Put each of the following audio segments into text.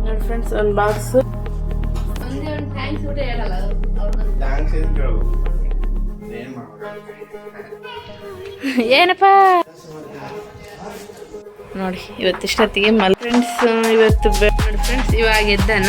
ನೋಡಿ ಫ್ರೆಂಡ್ಸ್ ಒಂದು ಬಾಕ್ಸ್ ಏನಪ್ಪ? ನೋಡಿ ಇವತ್ತಿಷ್ಟೊತ್ತಿಗೆ ಮಲ್ ಫ್ರೆಂಡ್ಸ್ ಇವತ್ತು ನೋಡಿ ಫ್ರೆಂಡ್ಸ್ ಇವಾಗ ಎದ್ದಾನ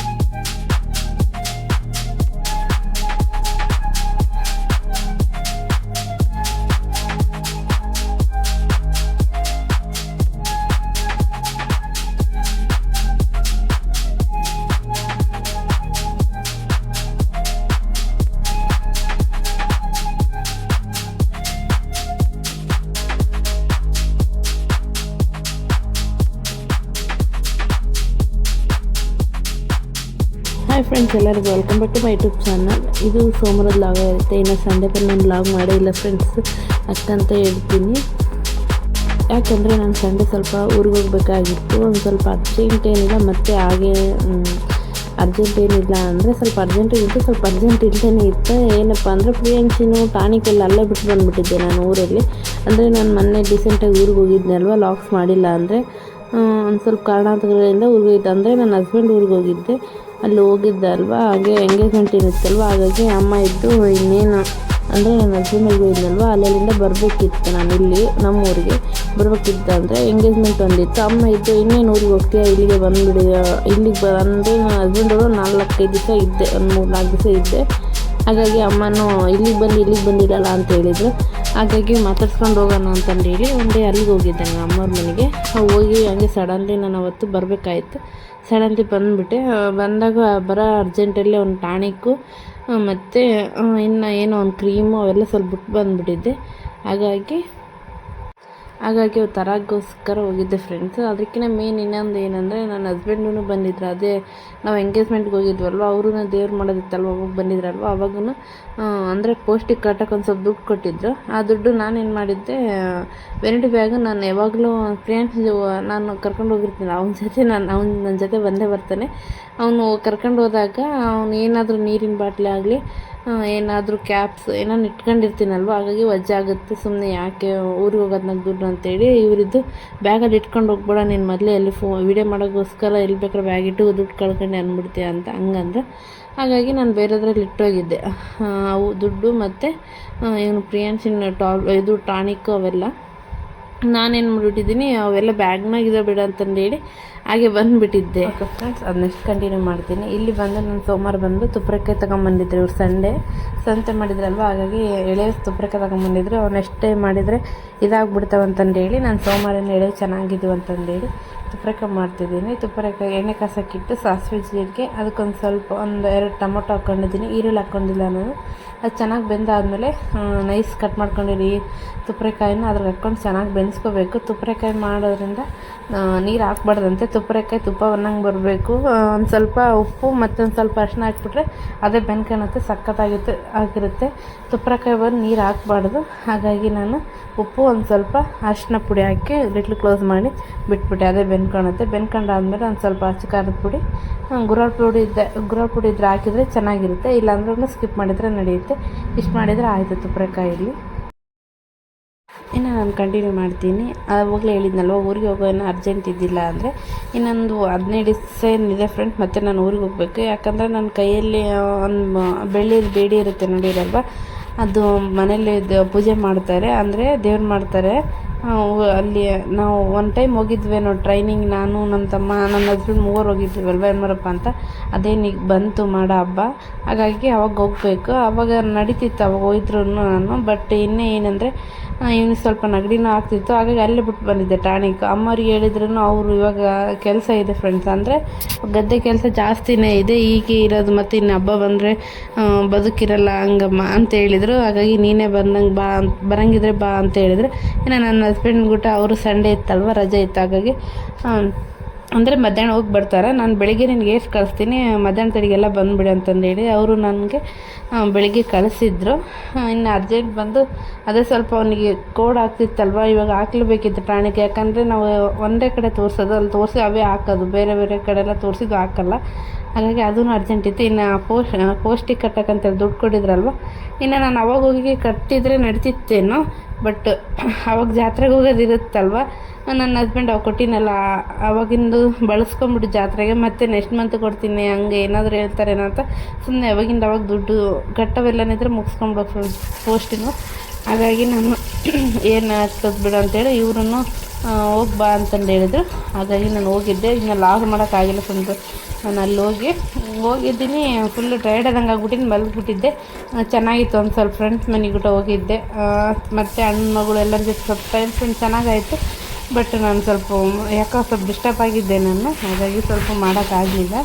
ಹಾಯ್ ಫ್ರೆಂಡ್ಸ್ ಎಲ್ಲರಿಗೂ welcome back to my YouTube channel ಇದು ಸೋಮವಾರದ ಬ್ಲಾಗ್ ಇರುತ್ತೆ ಇನ್ನು ಸಂಡೇ ಬಂದು ನಾನು ಲಾಗ್ ಮಾಡೇ ಇಲ್ಲ ಫ್ರೆಂಡ್ಸ್ ಅಷ್ಟಂತ ಹೇಳ್ತೀನಿ. ಯಾಕಂದರೆ ನಾನು ಸಂಡೆ ಸ್ವಲ್ಪ ಊರಿಗೆ ಹೋಗ್ಬೇಕಾಗಿತ್ತು. ಒಂದು ಸ್ವಲ್ಪ ಅರ್ಜೆಂಟ್ ಏನಿಲ್ಲ, ಮತ್ತು ಹಾಗೆ ಅರ್ಜೆಂಟ್ ಏನಿಲ್ಲ ಅಂದರೆ ಸ್ವಲ್ಪ ಅರ್ಜೆಂಟ್ ಇತ್ತು. ಸ್ವಲ್ಪ ಅರ್ಜೆಂಟ್ ಇಲ್ಲದೇ ಇತ್ತು. ಏನಪ್ಪ ಅಂದರೆ ಫ್ರೀಯನ್ಸಿನು ಟಾನಿಕ್ ಎಲ್ಲ ಅಲ್ಲೇ ಬಿಟ್ಟು ಬಂದುಬಿಟ್ಟಿದ್ದೆ ನಾನು ಊರಲ್ಲಿ. ಅಂದರೆ ನಾನು ಮೊನ್ನೆ ಡಿಸೆಂಟಾಗಿ ಊರಿಗೆ ಹೋಗಿದ್ದೆ ಅಲ್ವಾ ಲಾಕ್ಸ್ ಮಾಡಿಲ್ಲ ಅಂದರೆ ಒಂದು ಸ್ವಲ್ಪ ಕಾರಣಾಂತರಗಳಿಂದ ಊರಿಗೆ ಹೋಗಿದ್ದೆ. ಅಂದರೆ ನನ್ನ ಹಸ್ಬೆಂಡ್ ಊರಿಗೆ ಹೋಗಿದ್ದೆ. ಅಲ್ಲಿ ಹೋಗಿದ್ದೆ ಅಲ್ವಾ? ಹಾಗೆ ಎಂಗೇಜ್ಮೆಂಟ್ ಇರುತ್ತಲ್ವ ಹಾಗಾಗಿ ಅಮ್ಮ ಇದ್ದು ಇನ್ನೇನು ಅಂದರೆ ನನ್ನ ಹಸ್ಬೆಂಡ್ ಇದ್ದಲ್ವ ಅಲ್ಲಿಂದ ಬರಬೇಕಿತ್ತು ನಾನು ಇಲ್ಲಿ ನಮ್ಮ ಊರಿಗೆ ಬರಬೇಕಿತ್ತು ಅಂದರೆ ಎಂಗೇಜ್ಮೆಂಟ್ ಒಂದಿತ್ತು. ಅಮ್ಮ ಇದ್ದು ಇನ್ನೇನು ಊರಿಗೆ ಹೋಗ್ತೀಯಾ? ಇಲ್ಲಿಗೆ ಬಂದುಬಿಡಿ. ಇಲ್ಲಿಗೆ ಬ ಅಂದರೆ ನನ್ನ ಹಸ್ಬೆಂಡ್ ಅವರು ನಾಲ್ಕೈದು ದಿವಸ ಇದ್ದೆ, ಒಂದು ಮೂರು ನಾಲ್ಕು ದಿವಸ ಇದ್ದೆ. ಹಾಗಾಗಿ ಅಮ್ಮನೂ ಇಲ್ಲಿಗೆ ಬಂದು ಇಲ್ಲಿಗೆ ಬಂದಿರಲ್ಲ ಅಂತ ಹೇಳಿದರು. ಹಾಗಾಗಿ ಮಾತಾಡ್ಸ್ಕೊಂಡು ಹೋಗೋಣ ಅಂತಂದು ಹೇಳಿ ಒಂದು ಅಲ್ಲಿಗೆ ಹೋಗಿದ್ದೆ ನಾನು ಅಮ್ಮವ್ರ ಮನೆಗೆ. ಹೋಗಿ ಹಂಗೆ ಸಡನ್ಲಿ ನಾನು ಅವತ್ತು ಬರಬೇಕಾಯ್ತು. ಸಡನ್ಲಿ ಬಂದುಬಿಟ್ಟೆ. ಬಂದಾಗ ಬರೋ ಅರ್ಜೆಂಟಲ್ಲಿ ಒಂದು ಟಾನಿಕ್ಕು ಮತ್ತು ಇನ್ನು ಏನೋ ಒಂದು ಕ್ರೀಮು ಅವೆಲ್ಲ ಸ್ವಲ್ಪ ಬಿಟ್ಟು ಬಂದುಬಿಟ್ಟಿದ್ದೆ ಹಾಗಾಗಿ ಹಾಗಾಗಿ ತರಗೋಸ್ಕರ ಹೋಗಿದ್ದೆ ಫ್ರೆಂಡ್ಸ್ ಅದಕ್ಕಿಂತ ಮೇನ್ ಇನ್ನೊಂದು ಏನಂದರೆ ನನ್ನ ಹಸ್ಬೆಂಡೂ ಬಂದಿದ್ರು. ಅದೇ ನಾವು ಎಂಗೇಜ್ಮೆಂಟ್ಗೆ ಹೋಗಿದ್ವಲ್ವ ಅವರು ದೇವ್ರು ಮಾಡೋದಿತ್ತಲ್ವ ಅವಾಗ ಬಂದಿದ್ರಲ್ವ ಅವಾಗೂ ಅಂದರೆ ಪೋಸ್ಟಿಗೆ ಕಟ್ಟಕ್ಕೆ ಒಂದು ಸ್ವಲ್ಪ ದುಡ್ಡು ಕೊಟ್ಟಿದ್ರು. ಆ ದುಡ್ಡು ನಾನೇನು ಮಾಡಿದ್ದೆ ವೆರೈಟಿ ಬ್ಯಾಗ್ ನಾನು ಯಾವಾಗಲೂ ಫ್ರೆಂಡ್ಸ್ ನಾನು ಕರ್ಕೊಂಡು ಹೋಗಿರ್ತೀನಿ. ಅವನ ಜೊತೆ ನಾನು, ಅವ್ನು ನನ್ನ ಜೊತೆ ಬಂದೇ ಬರ್ತಾನೆ. ಅವನು ಕರ್ಕೊಂಡು ಹೋದಾಗ ಅವನು ಏನಾದರೂ ನೀರಿನ ಬಾಟ್ಲಿ ಆಗಲಿ ಏನಾದರೂ ಕ್ಯಾಪ್ಸ್ ಏನಾದ್ರು ಇಟ್ಕೊಂಡಿರ್ತೀನಲ್ವ ಹಾಗಾಗಿ ವಜ್ಜೆ ಆಗುತ್ತೆ. ಸುಮ್ಮನೆ ಯಾಕೆ ಊರಿಗೆ ಹೋಗೋದ್ನಾಗ ದುಡ್ಡು ಅಂತೇಳಿ ಇವರಿದ್ದು ಬ್ಯಾಗಲ್ಲಿ ಇಟ್ಕೊಂಡು ಹೋಗ್ಬೇಡ, ನೀನು ಮೊದಲೇ ಎಲ್ಲಿ ಫೋ ವಿಡಿಯೋ ಮಾಡೋಕ್ಕೋಸ್ಕರ ಎಲ್ಲಿ ಬೇಕಾದ್ರೆ ಬ್ಯಾಗ್ ಇಟ್ಟು ದುಡ್ಡು ಕಳ್ಕೊಂಡು ಅಂದ್ಬಿಡ್ತೀಯ ಅಂತ ಹಂಗಂದ್ರೆ. ಹಾಗಾಗಿ ನಾನು ಬೇರೆದ್ರಲ್ಲಿ ಇಟ್ಟೋಗಿದ್ದೆ. ಅವು ದುಡ್ಡು ಮತ್ತು ಇವನು ಪ್ರಿಯಾನ್ಸಿನ ಟಾಲ್, ಇದು ಟಾನಿಕ್ಕು ಅವೆಲ್ಲ. ನಾನೇನು ಮಾಡಿಬಿಟ್ಟಿದ್ದೀನಿ, ಅವೆಲ್ಲ ಬ್ಯಾಗ್ನಾಗ ಬೇಡ ಅಂತಂದು ಹೇಳಿ ಹಾಗೆ ಬಂದುಬಿಟ್ಟಿದ್ದೆ. ಫ್ರೆಂಡ್ಸ್ ಅದು ನೆಕ್ಸ್ಟ್ ಕಂಟಿನ್ಯೂ ಮಾಡ್ತೀನಿ. ಇಲ್ಲಿ ಬಂದು ನಾನು ಸೋಮವಾರ ಬಂದು ತುಪ್ಪರಕಾಯಿ ತಗೊಂಬಂದಿದ್ರು ಇವ್ರು ಸಂಡೇ. ಸಂತೆ ಮಾಡಿದ್ರಲ್ವ, ಹಾಗಾಗಿ ಎಳೆ ತುಪ್ಪರಕಾಯಿ ಅವ್ರು ನೆಕ್ಸ್ಟ್ ಡೇ ಮಾಡಿದರೆ ಇದಾಗ್ಬಿಡ್ತಾವೆ ಅಂತಂದೇಳಿ ನಾನು ಸೋಮವಾರ ಎಳೆ ಚೆನ್ನಾಗಿದ್ವು ಅಂತಂದೇಳಿ ತುಪ್ಪರಕಾಯಿ ಮಾಡ್ತಿದ್ದೀನಿ. ತುಪ್ಪರಕಾಯಿ ಎಣ್ಣೆ ಕಾಸಕ್ಕಿಟ್ಟು ಸಾಸಿವೆ ಜೀರಿಗೆ, ಅದಕ್ಕೊಂದು ಸ್ವಲ್ಪ ಒಂದು ಎರಡು ಟೊಮೊಟೊ ಹಾಕ್ಕೊಂಡಿದ್ದೀನಿ ಈರುಳ್ಳಿ ಹಾಕ್ಕೊಂಡಿಲ್ಲ ನಾನು. ಅದು ಚೆನ್ನಾಗಿ ಬೆಂದಾದಮೇಲೆ ನೈಸ್ ಕಟ್ ಮಾಡ್ಕೊಂಡಿರಿ ತುಪ್ಪರೆಕಾಯಿನ ಅದ್ರಲ್ಲಿ ಹಾಕ್ಕೊಂಡು ಚೆನ್ನಾಗಿ ಬೆನ್ಸ್ಕೋಬೇಕು ತುಪ್ಪರೆಕಾಯಿ ಮಾಡೋದ್ರಿಂದ ನೀರು ಹಾಕ್ಬಾರ್ದಂತೆ. ತುಪ್ಪರೆಕಾಯಿ ತುಪ್ಪ ಒನ್ನಂಗೆ ಬರಬೇಕು. ಒಂದು ಸ್ವಲ್ಪ ಉಪ್ಪು ಮತ್ತೊಂದು ಸ್ವಲ್ಪ ಅರಿಶಿನ ಹಾಕ್ಬಿಟ್ರೆ ಅದೇ ಬೆನ್ಕೊಳುತ್ತೆ ಸಖತ್ತಾಗಿತ್ತು, ಆಗಿರುತ್ತೆ. ತುಪ್ಪರೆಕಾಯಿ ಬಂದು ನೀರು ಹಾಕ್ಬಾರ್ದು. ಹಾಗಾಗಿ ನಾನು ಉಪ್ಪು ಒಂದು ಸ್ವಲ್ಪ ಅರಿಶಿನ ಪುಡಿ ಹಾಕಿ ಲಿಟ್ಲು ಕ್ಲೋಸ್ ಮಾಡಿ ಬಿಟ್ಬಿಟ್ಟೆ. ಅದೇ ಬೆನ್ಕೊಳುತ್ತೆ ಬೆನ್ಕೊಂಡಾದ್ಮೇಲೆ ಒಂದು ಸ್ವಲ್ಪ ಅಚ್ಚ ಖಾರದ ಪುಡಿ. ಗುರಾಳ್ ಪುಡಿ ಇದ್ದೆ ಗುರಾಳ್ ಪುಡಿ ಇದ್ರೆ ಹಾಕಿದರೆ ಚೆನ್ನಾಗಿರುತ್ತೆ. ಇಲ್ಲಾಂದ್ರೂ ಸ್ಕಿಪ್ ಮಾಡಿದರೆ ನಡೆಯುತ್ತೆ. ಇಷ್ಟು ಮಾಡಿದರೆ ಆಯಿತು ತುಪ್ಪರೆಕಾಯಲ್ಲಿ ಇನ್ನು ನಾನು ಕಂಟಿನ್ಯೂ ಮಾಡ್ತೀನಿ. ಆವಾಗಲೇ ಹೇಳಿದ್ನಲ್ವ, ಊರಿಗೆ ಹೋಗೋ ಏನೋ ಅರ್ಜೆಂಟ್ ಇದ್ದಿಲ್ಲ ಅಂದರೆ ಇನ್ನೊಂದು ಹದಿನೈದು ದಿವಸ ಏನಿದೆ ಫ್ರೆಂಡ್ ಮತ್ತೆ ನಾನು ಊರಿಗೆ ಹೋಗಬೇಕು. ಯಾಕಂದರೆ ನನ್ನ ಕೈಯಲ್ಲಿ ಒಂದು ಬೆಳ್ಳಿದು ಬೇಡಿ ಇರುತ್ತೆ ನೋಡಿರಲ್ವ? ಅದು ಮನೇಲಿ ಪೂಜೆ ಮಾಡ್ತಾರೆ. ಅಂದರೆ ದೇವ್ರು ಮಾಡ್ತಾರೆ. ಅಲ್ಲಿ ನಾವು ಒನ್ ಟೈಮ್ ಹೋಗಿದ್ವೇನೋ ಟ್ರೈನಿಂಗ್ ನಾನು ನನ್ನ ತಮ್ಮ, ನನ್ನ ಹಸ್ಬೆಂಡ್ ಮೂವರು ಹೋಗಿದ್ವಲ್ವ ಯಮ್ಮರಪ್ಪ ಅಂತ. ಅದೇನೀಗ ಬಂತು ಮಾಡೋ ಹಬ್ಬ. ಹಾಗಾಗಿ ಅವಾಗ ಹೋಗ್ಬೇಕು. ಅವಾಗ ನಡೀತಿತ್ತು ಅವಾಗ ಹೋಯ್ದ್ರು ನಾನು. ಬಟ್ ಇನ್ನೇ ಏನಂದರೆ ಇವ್ನಿಗೆ ಸ್ವಲ್ಪ ನೆಗಡಿನೂ ಆಗ್ತಿತ್ತು. ಹಾಗಾಗಿ ಅಲ್ಲೇ ಬಿಟ್ಟು ಬಂದಿದ್ದೆ ಟಾನಿಕ್ ಅಮ್ಮವ್ರಿಗೆ ಹೇಳಿದ್ರು ಅವರು ಇವಾಗ ಕೆಲಸ ಇದೆ ಫ್ರೆಂಡ್ಸ್ ಅಂದರೆ, ಗದ್ದೆ ಕೆಲಸ ಜಾಸ್ತಿನೇ ಇದೆ, ಹೀಗೆ ಇರೋದು ಮತ್ತು ಇನ್ನು ಹಬ್ಬ ಬಂದರೆ ಬದುಕಿರಲ್ಲ ಹಂಗಮ್ಮ ಅಂತ ಹೇಳಿದರು. ಹಾಗಾಗಿ ನೀನೇ ಬಂದಂಗೆ ಬಾ ಅಂತ, ಬರಂಗಿದ್ರೆ ಬಾ ಅಂತ ಹೇಳಿದರೆ. ಇನ್ನು ನನ್ನ ಹಸ್ಬೆಂಡ್ ಗುಟ ಅವರು ಸಂಡೇ ಇತ್ತಲ್ವ, ರಜೆ ಇತ್ತು. ಹಾಗಾಗಿ ಅಂದರೆ ಮಧ್ಯಾಹ್ನ ಹೋಗಿ ಬರ್ತಾರೆ. ನಾನು ಬೆಳಿಗ್ಗೆ ನಿನಗೆ ಎಷ್ಟು ಕಳಿಸ್ತೀನಿ, ಮಧ್ಯಾಹ್ನ ತಡಿಗೆಲ್ಲ ಬಂದುಬಿಡಿ ಅಂತಂದೇಳಿ ಅವರು ನನಗೆ ಬೆಳಿಗ್ಗೆ ಕಳಿಸಿದ್ರು. ಇನ್ನು ಅರ್ಜೆಂಟ್ ಬಂದು ಅದೇ ಸ್ವಲ್ಪ ಅವನಿಗೆ ಕೋಡ್ ಆಗ್ತಿತ್ತಲ್ವ, ಇವಾಗ ಹಾಕ್ಲೇಬೇಕಿತ್ತು ಪ್ರಾಣಿಗೆ. ಯಾಕಂದರೆ ನಾವು ಒಂದೇ ಕಡೆ ತೋರಿಸೋದು, ಅಲ್ಲಿ ತೋರಿಸಿ ಅವೇ ಹಾಕೋದು. ಬೇರೆ ಬೇರೆ ಕಡೆ ಎಲ್ಲ ತೋರಿಸಿದ್ದು ಹಾಕಲ್ಲ. ಹಾಗಾಗಿ ಅದೂ ಅರ್ಜೆಂಟ್ ಇತ್ತು. ಇನ್ನು ಪೋಸ್ಟ್ ಪೋಸ್ಟಿಗೆ ಕಟ್ಟಕ್ಕಂತೇಳಿ ದುಡ್ಡು ಕೊಟ್ಟಿದ್ರಲ್ವ ಇನ್ನು ನಾನು ಅವಾಗ ಹೋಗಿ ಕಟ್ಟಿದರೆ ನಡೀತಿತ್ತೇನೋ ಬಟ್ ಅವಾಗ ಜಾತ್ರೆಗೆ ಹೋಗೋದಿರುತ್ತಲ್ವ. ನನ್ನ ಹಸ್ಬೆಂಡ್ ಅವಾಗ ಕೊಟ್ಟಿನಲ್ಲ, ಅವಾಗಿಂದು ಬಳಸ್ಕೊಂಬಿಟ್ಟು ಜಾತ್ರೆಗೆ, ಮತ್ತೆ ನೆಕ್ಸ್ಟ್ ಮಂತ್ ಕೊಡ್ತೀನಿ, ಹಂಗೆ ಏನಾದರೂ ಹೇಳ್ತಾರೇನೋ ಅಂತ ಸುಮ್ಮನೆ ಅವಾಗಿಂದ ಅವಾಗ ದುಡ್ಡು ಕಟ್ಟವೆಲ್ಲನಿದ್ರೆ ಮುಗಿಸ್ಕೊಂಬಿಡೋ ಪೋಸ್ಟಿಂಗು ಹಾಗಾಗಿ ನಾನು ಏನು ಆಗ್ತದೆ ಬಿಡು ಅಂತೇಳಿ ಹೋಗಿ ಬಾ ಅಂತಂದು ಹೇಳಿದ್ರು. ಹಾಗಾಗಿ ನಾನು ಹೋಗಿದ್ದೆ. ಇನ್ನು ಲಾಗ್ ಮಾಡೋಕ್ಕಾಗಿಲ್ಲ ಸುಮ್ಮನೆ ನಾನು ಅಲ್ಲಿ ಹೋಗಿ, ಹೋಗಿದ್ದೀನಿ. ಫುಲ್ಲು ಟೈರ್ಡ್ ಆದಂಗೆ ಆಗ್ಬಿಟ್ಟಿನಿ, ಮಲಗಿಬಿಟ್ಟಿದ್ದೆ. ಚೆನ್ನಾಗಿತ್ತು ಒಂದು ಸ್ವಲ್ಪ ಫ್ರೆಂಡ್ಸ್ ಮನೆಗೆ ಹೋಗಿದ್ದೆ. ಮತ್ತು ಅಣ್ಣ ಮಗಳು ಎಲ್ಲರ ಜೊತೆ ಸ್ವಲ್ಪ ಟೈಮ್ ಸ್ಪೆಂಡ್ ಚೆನ್ನಾಗಾಯಿತು. ಬಟ್ ನಾನು ಸ್ವಲ್ಪ, ಯಾಕೋ ಸ್ವಲ್ಪ ಡಿಸ್ಟರ್ಬ್ ಆಗಿದ್ದೆ ನಾನು. ಹಾಗಾಗಿ ಸ್ವಲ್ಪ ಮಾಡೋಕ್ಕಾಗಲಿಲ್ಲ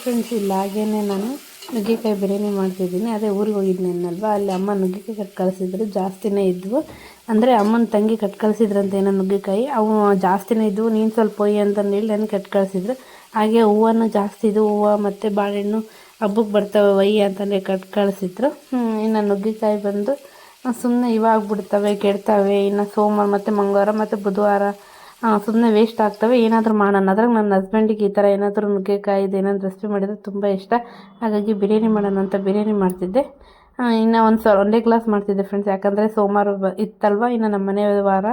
ಫ್ರೆಂಡ್ಸ್ ಇಲ್ಲ. ಹಾಗೇ ನಾನು ನುಗ್ಗೆಕಾಯಿ ಬಿರಿಯಾನಿ ಮಾಡ್ತಿದ್ದೀನಿ. ಅದೇ ಊರಿಗೆ ಹೋಗಿದ್ನಲ್ವ ಅಲ್ಲಿ ಅಮ್ಮ ನುಗ್ಗೆಕಾಯಿ ಕಟ್ ಕಳಿಸಿದ್ರು. ಜಾಸ್ತಿನೇ ಇದ್ವು. ಅಂದರೆ ಅಮ್ಮನ ತಂಗಿ ಕಟ್ ಕಳಿಸಿದ್ರಂತ ಏನೋ ನುಗ್ಗೆಕಾಯಿ. ಅವು ಜಾಸ್ತಿನೇ ಇದ್ವು. ನೀನು ಸ್ವಲ್ಪ ಒಯ್ಯ ಅಂತಂದು ಹೇಳಿ ನನಗೆ ಕಟ್ ಕಳಿಸಿದ್ರು. ಹಾಗೆ ಹೂವನ್ನು ಜಾಸ್ತಿ ಇದ್ವು. ಹೂವು ಮತ್ತು ಬಾಳೆಹಣ್ಣು ಹಬ್ಬಕ್ಕೆ ಬರ್ತವೆ ಒಯ್ಯಿ ಅಂತಂದೇಳಿ ಕಟ್ ಕಳಿಸಿದ್ರು. ಇನ್ನು ನುಗ್ಗೆಕಾಯಿ ಬಂದು ಸುಮ್ಮನೆ ಇವಾಗ ಬಿಡ್ತವೆ ಕೆಡ್ತವೆ. ಇನ್ನು ಸೋಮವಾರ ಮತ್ತು ಮಂಗಳವಾರ ಮತ್ತು ಬುಧವಾರ. ಸುಮ್ಮನೆ ವೇಸ್ಟ್ ಆಗ್ತವೆ. ಏನಾದರೂ ಮಾಡೋಣ. ಅದ್ರಾಗ ನನ್ನ ಹಸ್ಬೆಂಡಿಗೆ ಈ ಥರ ಏನಾದರೂ ನುಗ್ಗೆಕಾಯಿದು ಏನಾದರೂ ರೆಸಿಪಿ ಮಾಡಿದರೆ ತುಂಬ ಇಷ್ಟ. ಹಾಗಾಗಿ ಬಿರಿಯಾನಿ ಮಾಡೋಣ ಅಂತ ಬಿರಿಯಾನಿ ಮಾಡ್ತಿದ್ದೆ. ಇನ್ನು ಒಂದು ಸಾವಿರ ಒಂದೇ ಗ್ಲಾಸ್ ಮಾಡ್ತಿದ್ದೆ ಫ್ರೆಂಡ್ಸ್ ಯಾಕಂದರೆ ಸೋಮವಾರ ಬ ಇತ್ತಲ್ವ? ಇನ್ನು ನಮ್ಮ ಮನೆ ವಾರ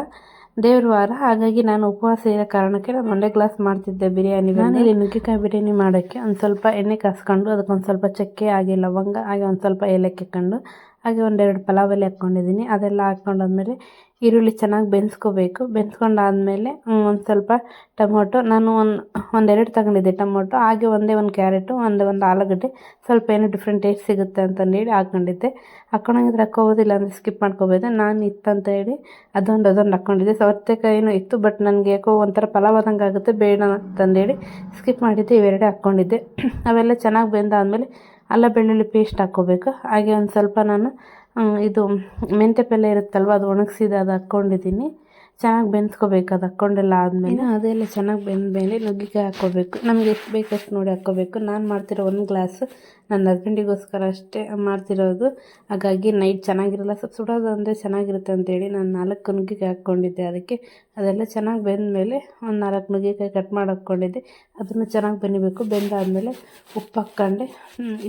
ದೇವ್ರ ವಾರ. ಹಾಗಾಗಿ ನಾನು ಉಪವಾಸ ಇರೋ ಕಾರಣಕ್ಕೆ ನಾನು ಒಂದೇ ಗ್ಲಾಸ್ ಮಾಡ್ತಿದ್ದೆ ಬಿರಿಯಾನಿ ನಾನು ಇಲ್ಲಿ ನುಗ್ಗೆಕಾಯಿ ಬಿರಿಯಾನಿ ಮಾಡೋಕ್ಕೆ ಒಂದು ಸ್ವಲ್ಪ ಎಣ್ಣೆ ಕಾಸ್ಕೊಂಡು ಅದಕ್ಕೆ ಒಂದು ಸ್ವಲ್ಪ ಚಕ್ಕೆ ಆಗಿ ಲವಂಗ ಹಾಗೆ ಒಂದು ಸ್ವಲ್ಪ ಏಲಕ್ಕಿ ಹಾಕ್ಕೊಂಡು ಹಾಗೆ ಒಂದೆರಡು ಪಲಾವ್ ಎಲೆ ಹಾಕ್ಕೊಂಡಿದ್ದೀನಿ ಅದೆಲ್ಲ ಹಾಕ್ಕೊಂಡಾದ್ಮೇಲೆ ಈರುಳ್ಳಿ ಚೆನ್ನಾಗಿ ಬೆನ್ಸ್ಕೋಬೇಕು. ಬೆನ್ಸ್ಕೊಂಡಾದ್ಮೇಲೆ ಒಂದು ಸ್ವಲ್ಪ ಟೊಮೊಟೊ. ನಾನು ಒಂದು, ಒಂದೆರಡು ತಗೊಂಡಿದ್ದೆ ಟೊಮೊಟೊ. ಹಾಗೆ ಒಂದೇ ಒಂದು ಕ್ಯಾರೆಟು, ಒಂದೇ ಒಂದು ಆಲೂಗಡ್ಡೆ. ಸ್ವಲ್ಪ ಏನೋ ಡಿಫ್ರೆಂಟ್ ಟೇಸ್ಟ್ ಸಿಗುತ್ತೆ ಅಂತಂದೇಳಿ ಹಾಕ್ಕೊಂಡಿದ್ದೆ. ಹಾಕ್ಕೊಂಡಂಗಿದ್ರೆ ಹಾಕೋಬೋದಿಲ್ಲ ಅಂದರೆ ಸ್ಕಿಪ್ ಮಾಡ್ಕೋಬೋದು. ನಾನು ಇತ್ತಂತ ಹೇಳಿ ಅದೊಂದು ಅದೊಂದು ಹಾಕ್ಕೊಂಡಿದ್ದೆ. ಸೌತೆಕಾಯಿನೂ ಇತ್ತು ಬಟ್ ನನಗೆ ಯಾಕೋ ಒಂಥರ ಪಲಾವ್ ಆದಂಗೆ ಆಗುತ್ತೆ, ಬೇಡ ಅಂತಂದೇಳಿ ಸ್ಕಿಪ್ ಮಾಡಿದ್ದೆ ಇವೆರಡೇ ಹಾಕ್ಕೊಂಡಿದ್ದೆ. ಅವೆಲ್ಲ ಚೆನ್ನಾಗಿ ಬೆಂದಾದಮೇಲೆ ಅಲ್ಲ ಬೆಳ್ಳುಳ್ಳಿ ಪೇಸ್ಟ್ ಹಾಕ್ಕೋಬೇಕು. ಹಾಗೆ ಒಂದು ಸ್ವಲ್ಪ ನಾನು ಇದು ಮೆಂತ್ಯ ಪಲ್ಯ ಇರುತ್ತಲ್ವ, ಅದು ಒಣಗಿಸಿದ ಅದು ಹಾಕ್ಕೊಂಡಿದ್ದೀನಿ ಚೆನ್ನಾಗಿ ಬೆಂದ್ಕೋಬೇಕು ಅದು ಹಾಕ್ಕೊಂಡೆಲ್ಲ ಆದಮೇಲೆ. ಅದೆಲ್ಲ ಚೆನ್ನಾಗಿ ಬೆಂದಮೇಲೆ ನುಗ್ಗಿಕಾಯಿ ಹಾಕ್ಕೋಬೇಕು. ನಮಗೆ ಎಷ್ಟು ಬೇಕು ಅಷ್ಟು ನೋಡಿ ಹಾಕ್ಕೋಬೇಕು. ನಾನು ಮಾಡ್ತಿರೋ ಒಂದು ಗ್ಲಾಸ್ ನನ್ನ ಹಸ್ಬೆಂಡಿಗೋಸ್ಕರ ಅಷ್ಟೇ ಮಾಡ್ತಿರೋದು. ಹಾಗಾಗಿ ನೈಟ್ ಚೆನ್ನಾಗಿರಲ್ಲ. ಸ್ವಲ್ಪ ಸುಡೋದು ಅಂದರೆ ಚೆನ್ನಾಗಿರುತ್ತೆ ಅಂತೇಳಿ ನಾನು ನಾಲ್ಕು ನುಗ್ಗಿಕಾಯಿ ಹಾಕ್ಕೊಂಡಿದ್ದೆ ಅದಕ್ಕೆ. ಅದೆಲ್ಲ ಚೆನ್ನಾಗಿ ಬೆಂದ ಮೇಲೆ ಒಂದು ನಾಲ್ಕು ನುಗ್ಗೆಕಾಯಿ ಕಟ್ ಮಾಡಿ ಹಾಕ್ಕೊಂಡಿದ್ದೆ ಅದನ್ನು ಚೆನ್ನಾಗಿ ಬೆನಿಬೇಕು ಬೆಂದಾದಮೇಲೆ ಉಪ್ಪು ಹಾಕ್ಕೊಂಡೆ.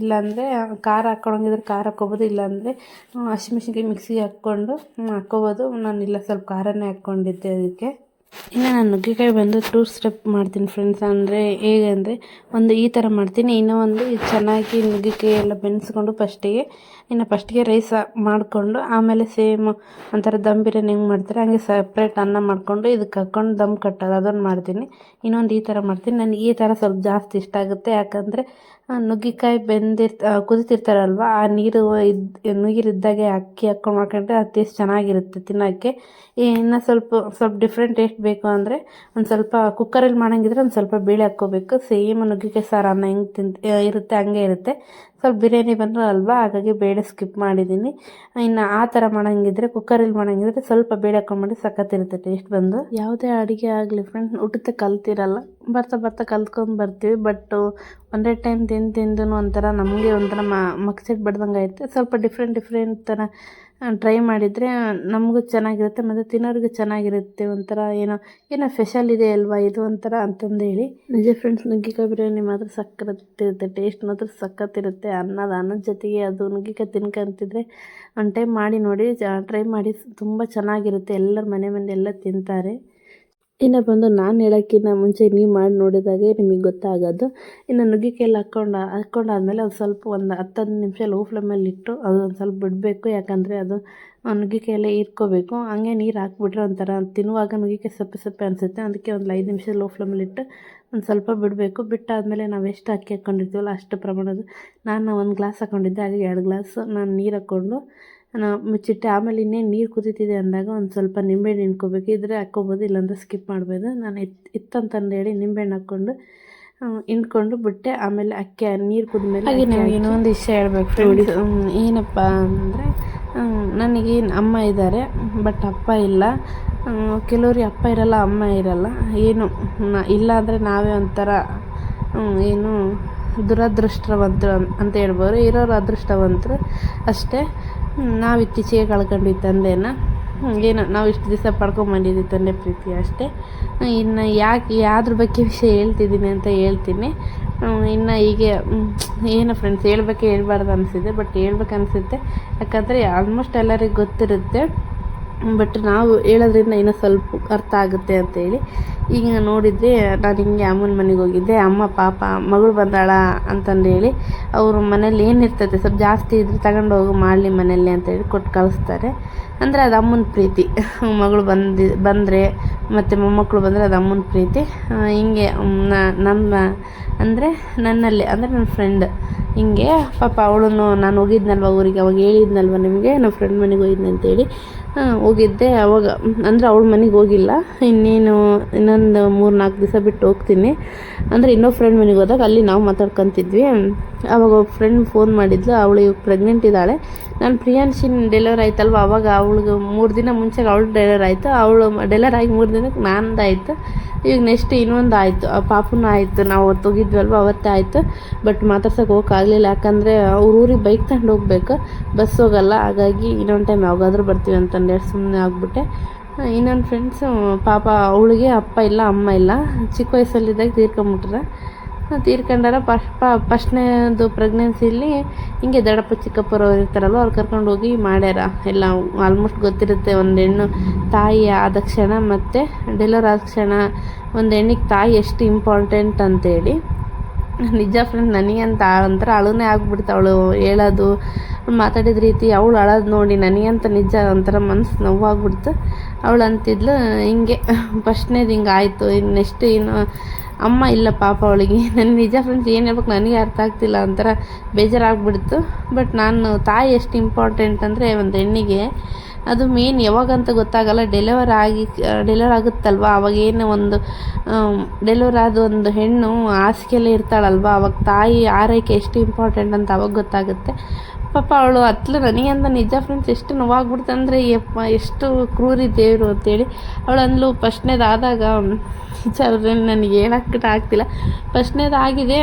ಇಲ್ಲಾಂದರೆ ಖಾರ ಹಾಕ್ಕೊಳಂಗಿದ್ರೆ ಖಾರ ಹಾಕ್ಕೊಬೋದು, ಇಲ್ಲಾಂದರೆ ಹಸಿಮೆಣ್ಸಿನ್ಕಾಯಿ ಮಿಕ್ಸಿಗೆ ಹಾಕ್ಕೊಂಡು ಹಾಕ್ಕೋಬೋದು ಹಾಕ್ಕೊಬೋದು. ನಾನು ಇಲ್ಲ, ಸ್ವಲ್ಪ ಖಾರನೇ ಹಾಕ್ಕೊಂಡಿದ್ದೆ ಅದಕ್ಕೆ. ಇನ್ನು ನಾನು ನುಗ್ಗೆಕಾಯಿ ಬಂದು ಟೂ ಸ್ಟೆಪ್ ಮಾಡ್ತೀನಿ ಫ್ರೆಂಡ್ಸ್ ಅಂದರೆ ಹೇಗೆ ಅಂದರೆ ಒಂದು ಈ ಥರ ಮಾಡ್ತೀನಿ. ಇನ್ನೂ ಒಂದು ಚೆನ್ನಾಗಿ ನುಗ್ಗೆಕಾಯಿ ಎಲ್ಲ ಬೆನೆಸ್ಕೊಂಡು ಫಸ್ಟಿಗೆ ಇನ್ನು ಫಸ್ಟಿಗೆ ರೈಸ್ ಮಾಡಿಕೊಂಡು, ಆಮೇಲೆ ಸೇಮ್ ಒಂಥರ ದಮ್ ಬಿರಿಯಾನಿ ಹೆಂಗೆ ಮಾಡ್ತಾರೆ, ಹಂಗೆ ಸಪ್ರೇಟ್ ಅನ್ನ ಮಾಡಿಕೊಂಡು ಇದಕ್ಕೆ ಹಾಕ್ಕೊಂಡು ದಮ್ ಕಟ್ಟೋದು ಅದನ್ನು ಮಾಡ್ತೀನಿ. ಇನ್ನೊಂದು ಈ ಥರ ಮಾಡ್ತೀನಿ. ನನಗೆ ಈ ಥರ ಸ್ವಲ್ಪ ಜಾಸ್ತಿ ಇಷ್ಟ ಆಗುತ್ತೆ. ಯಾಕಂದರೆ ನುಗ್ಗೆಕಾಯಿ ಬೆಂದಿರ್ತ ಕುದಿತಿರ್ತಾರಲ್ವ, ಆ ನೀರು ಇದ್ದು ನೀರಿದ್ದಾಗೆ ಅಕ್ಕಿ ಹಾಕ್ಕೊಂಡು ಮಾಡ್ಕೊಂಡ್ರೆ ಅದು ಟೇಸ್ಟ್ ಚೆನ್ನಾಗಿರುತ್ತೆ ತಿನ್ನೋಕ್ಕೆ ಇನ್ನು ಸ್ವಲ್ಪ ಸ್ವಲ್ಪ ಡಿಫ್ರೆಂಟ್ ಟೇಸ್ಟ್ ಬೇಕು ಅಂದರೆ ಒಂದು ಸ್ವಲ್ಪ ಕುಕ್ಕರಲ್ಲಿ ಮಾಡಂಗಿದ್ರೆ ಒಂದು ಸ್ವಲ್ಪ ಬೇಳೆ ಹಾಕ್ಕೋಬೇಕು. ಸೇಮ್ ನುಗ್ಗಿಕಾಯಿ ಸಾರು ಅನ್ನ ಹೆಂಗೆ ತಿಂತ, ಇರುತ್ತೆ, ಹಂಗೆ ಇರುತ್ತೆ. ಸ್ವಲ್ಪ ಬಿರಿಯಾನಿ ಬಂದರೂ ಅಲ್ವಾ? ಹಾಗಾಗಿ ಬೇಳೆ ಸ್ಕಿಪ್ ಮಾಡಿದ್ದೀನಿ ಇನ್ನು ಆ ಥರ ಮಾಡೋಂಗಿದ್ರೆ ಕುಕ್ಕರಲ್ಲಿ ಮಾಡೋಂಗಿದ್ರೆ ಸ್ವಲ್ಪ ಬೇಳೆ ಹಾಕ್ಕೊಂಡ್ಬಿಟ್ಟು ಸಖತ್ತಿರುತ್ತೆ ಟೇಸ್ಟ್ ಬಂದು. ಯಾವುದೇ ಅಡುಗೆ ಆಗಲಿ ಫ್ರೆಂಡ್ ಊಟಕ್ಕೆ ಕಲ್ತಿರಲ್ಲ. ಬರ್ತಾ ಬರ್ತಾ ಕಲ್ತ್ಕೊಂಡು ಬರ್ತೀವಿ ಬಟ್ ಒಂದೇ ಟೈಮ್ ತಿಂದು ತಿಂದು ಒಂಥರ ನಮಗೆ ಒಂಥರ ಮಕ್ಸೆಟ್ ಬಡ್ದಂಗೆ ಆಯಿತು ಸ್ವಲ್ಪ ಡಿಫ್ರೆಂಟ್ ಡಿಫ್ರೆಂಟ್ ಥರ ಟ್ರೈ ಮಾಡಿದರೆ, ನಮಗೂ ಚೆನ್ನಾಗಿರುತ್ತೆ, ಮತ್ತು ತಿನ್ನೋರಿಗೂ ಚೆನ್ನಾಗಿರುತ್ತೆ ಒಂಥರ ಏನೋ ಏನೋ ಸ್ಪೆಷಲ್ ಇದೆ ಅಲ್ವಾ ಇದು ಒಂಥರ ಅಂತಂದೇಳಿ ನಿಜ ಫ್ರೆಂಡ್ಸ್ ನುಗ್ಗಿಕಾಯಿ ಬಿರಿಯಾನಿ ಮಾತ್ರ ಸಕ್ಕತ್ತಿರುತ್ತೆ ಟೇಸ್ಟ್ ಮಾತ್ರ ಸಖತ್ತಿರುತ್ತೆ ಅನ್ನದ ಅನ್ನದ ಜೊತೆಗೆ ಅದು ನುಗ್ಗಿಕಾಯಿ ತಿನ್ಕಂತಿದ್ರೆ ಒಂದು ಟೈಮ್ ಮಾಡಿ ನೋಡಿ ಟ್ರೈ ಮಾಡಿ, ತುಂಬ ಚೆನ್ನಾಗಿರುತ್ತೆ. ಎಲ್ಲರ ಮನೆ ಮಂದಿ ಎಲ್ಲ ತಿಂತಾರೆ. ಇನ್ನು ಬಂದು ನಾನು ಹೇಳೋಕ್ಕಿಂತ ಮುಂಚೆ ನೀವು ಮಾಡಿ ನೋಡಿದಾಗೆ ನಿಮಗೆ ಗೊತ್ತಾಗೋದು. ಇನ್ನು ನುಗ್ಗಿಕಾಯಲ್ಲಿ ಹಾಕ್ಕೊಂಡು ಹಾಕ್ಕೊಂಡಾದ್ಮೇಲೆ ಅದು ಸ್ವಲ್ಪ ಒಂದು ಹತ್ತು ಹದಿನೈದು ನಿಮಿಷ ಲೋ ಫ್ಲೇಮಲ್ಲಿ ಇಟ್ಟು ಅದು ಒಂದು ಸ್ವಲ್ಪ ಬಿಡಬೇಕು. ಯಾಕಂದರೆ ಅದು ಆ ಇರ್ಕೋಬೇಕು ಹಾಗೆ ನೀರು ಹಾಕ್ಬಿಟ್ರೆ ಒಂಥರ ತಿನ್ನುವಾಗ ನುಗ್ಗಿಕಾಯಿ ಸಪ್ಪೆ ಸಪ್ಪೆ ಅನಿಸುತ್ತೆ. ಅದಕ್ಕೆ ಒಂದು ಐದು ನಿಮಿಷ ಲೋ ಫ್ಲೇಮಲ್ಲಿ ಇಟ್ಟು ಒಂದು ಸ್ವಲ್ಪ ಬಿಡಬೇಕು. ಬಿಟ್ಟಾದಮೇಲೆ ನಾವು ಎಷ್ಟು ಅಕ್ಕಿ ಹಾಕ್ಕೊಂಡಿರ್ತೀವಲ್ಲ ಅಷ್ಟು ಪ್ರಮಾಣದ ನಾನು ಒಂದು ಗ್ಲಾಸ್ ಹಾಕ್ಕೊಂಡಿದ್ದೆ ಹಾಗೆ ಎರಡು ಗ್ಲಾಸ್ ನಾನು ನೀರು ಹಾಕ್ಕೊಂಡು ಮುಚ್ಚಿಟ್ಟೆ. ಆಮೇಲೆ ಇನ್ನೇನು ನೀರು ಕುದೀತಿದೆ ಅಂದಾಗ ಒಂದು ಸ್ವಲ್ಪ ನಿಂಬೆಹಣ್ಣು ಹಿಂಡ್ಕೋಬೇಕು. ಇದ್ರೆ ಹಾಕ್ಕೋಬೋದು ಇಲ್ಲಾಂದ್ರೆ ಸ್ಕಿಪ್ ಮಾಡ್ಬೋದು. ನಾನು ಇತ್ತು ಇತ್ತಂತಂದೇಳಿ ನಿಂಬೆಹಣ್ಣು ಹಾಕ್ಕೊಂಡು ಇಂಡ್ಕೊಂಡು ಹಿಂಡ್ಕೊಂಡು ಬಿಟ್ಟೆ. ಆಮೇಲೆ ಅಕ್ಕಿ ನೀರು ಕುದ್ಮೇಲೆ ಹಾಗೆ ನಾವು ಇನ್ನೊಂದು ವಿಷಯ ಹೇಳ್ಬೇಕು ನೋಡಿ ಏನಪ್ಪ ಅಂದರೆ ನನಗೇನು ಅಮ್ಮ ಇದ್ದಾರೆ ಬಟ್ ಅಪ್ಪ ಇಲ್ಲ. ಕೆಲವ್ರಿಗೆ ಅಪ್ಪ ಇರಲ್ಲ ಅಮ್ಮ ಇರಲ್ಲ. ಏನು ಇಲ್ಲ ಅಂದರೆ ನಾವೇ ಒಂಥರ ಏನು ದುರದೃಷ್ಟವಂತರು ಅಂತ ಹೇಳ್ಬೋದು. ಇರೋರು ಅದೃಷ್ಟವಂತರು ಅಷ್ಟೇ. ನಾವು ಇತ್ತೀಚೆಗೆ ಕಳ್ಕೊಂಡಿದ್ದ ತಂದೆನ. ಏನೋ, ನಾವು ಇಷ್ಟು ದಿವಸ ಪಡ್ಕೊಂಬಂದಿದ್ದೀವಿ ತಂದೆ ಪ್ರೀತಿ ಅಷ್ಟೇ. ಇನ್ನು ಯಾಕೆ, ಯಾವ್ದ್ರ ಬಗ್ಗೆ ವಿಷಯ ಹೇಳ್ತಿದ್ದೀನಿ ಅಂತ ಹೇಳ್ತೀನಿ. ಇನ್ನು ಹೀಗೆ ಏನು ಫ್ರೆಂಡ್ಸ್ ಹೇಳ್ಬೇಕು ಹೇಳ್ಬಾರ್ದು ಅನಿಸಿದೆ ಬಟ್ ಹೇಳ್ಬೇಕು ಅನಿಸುತ್ತೆ ಯಾಕಂದರೆ ಆಲ್ಮೋಸ್ಟ್ ಎಲ್ಲರಿಗೂ ಗೊತ್ತಿರುತ್ತೆ. ಬಟ್ ನಾವು ಹೇಳೋದ್ರಿಂದ ಇನ್ನೂ ಸ್ವಲ್ಪ ಅರ್ಥ ಆಗುತ್ತೆ ಅಂತೇಳಿ ಈಗ ನೋಡಿದರೆ ನಾನು ಹಿಂಗೆ ಅಮ್ಮನ ಮನೆಗೆ ಹೋಗಿದ್ದೆ. ಅಮ್ಮ ಪಾಪ ಮಗಳು ಬಂದಾಳ ಅಂತಂದೇಳಿ ಅವ್ರ ಮನೇಲಿ ಏನಿರ್ತೈತೆ ಸ್ವಲ್ಪ ಜಾಸ್ತಿ ಇದ್ರೆ ತಗೊಂಡು ಹೋಗು ಮಾಡಲಿ ಮನೇಲಿ ಅಂತೇಳಿ ಕೊಟ್ಟು ಕಳಿಸ್ತಾರೆ. ಅಂದರೆ ಅದು ಅಮ್ಮನ ಪ್ರೀತಿ. ಮಗಳು ಬಂದಿ ಬಂದರೆ ಮತ್ತು ಮೊಮ್ಮಕ್ಕಳು ಬಂದರೆ ಅದು ಅಮ್ಮನ ಪ್ರೀತಿ. ಹಿಂಗೆ ನಮ್ಮ ಅಂದರೆ ನನ್ನಲ್ಲಿ ಅಂದರೆ ನನ್ನ ಫ್ರೆಂಡ್ ಹಿಂಗೆ ಪಾಪ ಅವಳನ್ನು ನಾನು ಹೋಗಿದ್ನಲ್ವ ಊರಿಗೆ? ಅವಾಗ ಹೇಳಿದ್ನಲ್ವ ನಿಮಗೆ? ನಮ್ಮ ಫ್ರೆಂಡ್ ಮನೆಗೆ ಆ, ಹೋಗಿದ್ದೆ. ಅವಾಗ, ಅಂದರೆ ಅವಳ ಮನೆಗೆ ಹೋಗಿಲ್ಲ. ಇನ್ನೇನು, ಇನ್ನೊಂದು ಮೂರು ನಾಲ್ಕು ದಿವಸ ಬಿಟ್ಟು ಹೋಗ್ತೀನಿ. ಅಂದರೆ ಇನ್ನೊಬ್ಬ ಫ್ರೆಂಡ್ ಮನೆಗೆ ಹೋದಾಗ ಅಲ್ಲಿ ನಾವು ಮಾತಾಡ್ಕೊತಿದ್ವಿ. ಅವಾಗ ಫ್ರೆಂಡ್ ಫೋನ್ ಮಾಡಿದ್ಲು, ಅವಳು ಇವಾಗ ಪ್ರೆಗ್ನೆಂಟ್ ಇದ್ದಾಳೆ. ನಾನು ಪ್ರಿಯಾಂಶಿನ ಡೆಲಿವರ್ ಆಯ್ತಲ್ವ, ಅವಾಗ ಅವಳಿಗೆ ಮೂರು ದಿನ ಮುಂಚೆ ಅವಳು ಡೆಲಿವರ್ ಆಯಿತು. ಅವಳು ಡೆಲಿವರ್ ಆಗಿ ಮೂರು ದಿನಕ್ಕೆ ನಂದಾಯಿತು ಈಗ ನೆಕ್ಸ್ಟ್ ಇನ್ನೊಂದು ಆಯಿತು. ಆ ಪಾಪುನ ಆಯಿತು. ನಾವು ಅವತ್ತು ಹೋಗಿದ್ವಲ್ವ ಅವತ್ತೇ ಆಯಿತು. ಬಟ್ ಮಾತಾಡ್ಸೋಕೆ ಹೋಗೋಕ್ಕಾಗಲಿಲ್ಲ ಯಾಕಂದರೆ ಅವ್ರ ಊರಿಗೆ ಬೈಕ್ ತಗೊಂಡು ಹೋಗ್ಬೇಕು. ಬಸ್ ಹೋಗಲ್ಲ. ಹಾಗಾಗಿ ಇನ್ನೊಂದು ಟೈಮ್ ಯಾವಾಗಾದ್ರೂ ಬರ್ತೀವಿ ಅಂತಂದೇಳಿ ಸುಮ್ಮನೆ ಆಗಿಬಿಟ್ಟೆ. ಇನ್ನೊಂದು ಫ್ರೆಂಡ್ಸು ಪಾಪ ಅವಳಿಗೆ ಅಪ್ಪ ಇಲ್ಲ, ಅಮ್ಮ ಇಲ್ಲ. ಚಿಕ್ಕ ವಯಸ್ಸಲ್ಲಿದ್ದಾಗ ತೀರ್ಕೊಂಬಿಟ್ರೆ. ತೀರ್ಕೊಂಡಾರ ಫಸ್ಟ್ ಫಸ್ಟ್ನೇದು ಪ್ರೆಗ್ನೆನ್ಸಿಲಿ ಹಿಂಗೆ ದೊಡ್ಡಪ್ಪ, ಚಿಕ್ಕಪ್ಪರವ್ರು ಇರ್ತಾರಲ್ಲ ಅವ್ರು ಕರ್ಕೊಂಡು ಹೋಗಿ ಮಾಡ್ಯಾರ. ಎಲ್ಲ ಆಲ್ಮೋಸ್ಟ್ ಗೊತ್ತಿರುತ್ತೆ, ಒಂದು ಹೆಣ್ಣು ತಾಯಿ ಆದ ಕ್ಷಣ ಮತ್ತು ಡೆಲಿವರ್ ಆದ ಕ್ಷಣ ಒಂದು ಹೆಣ್ಣಿಗೆ ತಾಯಿ ಎಷ್ಟು ಇಂಪಾರ್ಟೆಂಟ್ ಅಂತೇಳಿ. ನಿಜ ಫ್ರೆಂಡ್ ನನಗಂತ ಒಂಥರ ಅಳುನೇ ಆಗ್ಬಿಡ್ತು ಅವಳು ಹೇಳೋದು, ಮಾತಾಡಿದ ರೀತಿ ಅವಳು ಅಳೋದು ನೋಡಿ ನನಗಂತ ನಿಜ ಒಂಥರ ಮನ್ಸು ನೋವಾಗ್ಬಿಡ್ತು. ಅವಳು ಅಂತಿದ್ಲು ಹಿಂಗೆ ಫಸ್ಟ್ನೇದು ಹಿಂಗೆ ಆಯಿತು ನೆಕ್ಸ್ಟ್ ಇನ್ನು ಅಮ್ಮ, ಇಲ್ಲ ಪಾಪ ಅವಳಿಗೆ. ನನ್ನ ನಿಜ ಫ್ರೆಂಡ್ಸ್ ಏನು ಹೇಳ್ಬೇಕು ನನಗೆ ಅರ್ಥ ಆಗ್ತಿಲ್ಲ ಒಂಥರ ಬೇಜಾರಾಗ್ಬಿಡ್ತು. ಬಟ್ ನಾನು ತಾಯಿ ಎಷ್ಟು ಇಂಪಾರ್ಟೆಂಟ್ ಅಂದರೆ ಒಂದು ಹೆಣ್ಣಿಗೆ, ಅದು ಮೇನ್ ಯಾವಾಗಂತ ಗೊತ್ತಾಗಲ್ಲ ಡೆಲಿವರ್ ಆಗಿ ಡೆಲಿವರ್ ಆಗುತ್ತಲ್ವ? ಅವಾಗ ಏನು ಒಂದು ಡೆಲಿವರ್ ಆದ ಒಂದು ಹೆಣ್ಣು ಹಾಸಿಗೆಯಲ್ಲಿ ಇರ್ತಾಳಲ್ವ? ಅವಾಗ ತಾಯಿ ಆರೈಕೆ ಎಷ್ಟು ಇಂಪಾರ್ಟೆಂಟ್ ಅಂತ ಅವಾಗ ಗೊತ್ತಾಗುತ್ತೆ. ಪಾಪ ಅವಳು ಹತ್ಲು ನನಗೆ ಅಂದ ನಿಜ ಫ್ರೆಂಡ್ಸ್ ಎಷ್ಟು ನೋವಾಗ್ಬಿಡ್ತಂದ್ರೆ ಯಪ್ಪ, ಎಷ್ಟು ಕ್ರೂರಿ ದೇವರು ಅಂತೇಳಿ. ಅವಳು ಅಂದ್ಲು ಫಸ್ಟ್ನೇದಾದಾಗ ನಿಜ ನನಗೆ ಹೇಳಕ್ಕೆ ಆಗ್ತಿಲ್ಲ. ಫಸ್ಟ್ನೇದಾಗಿದೆ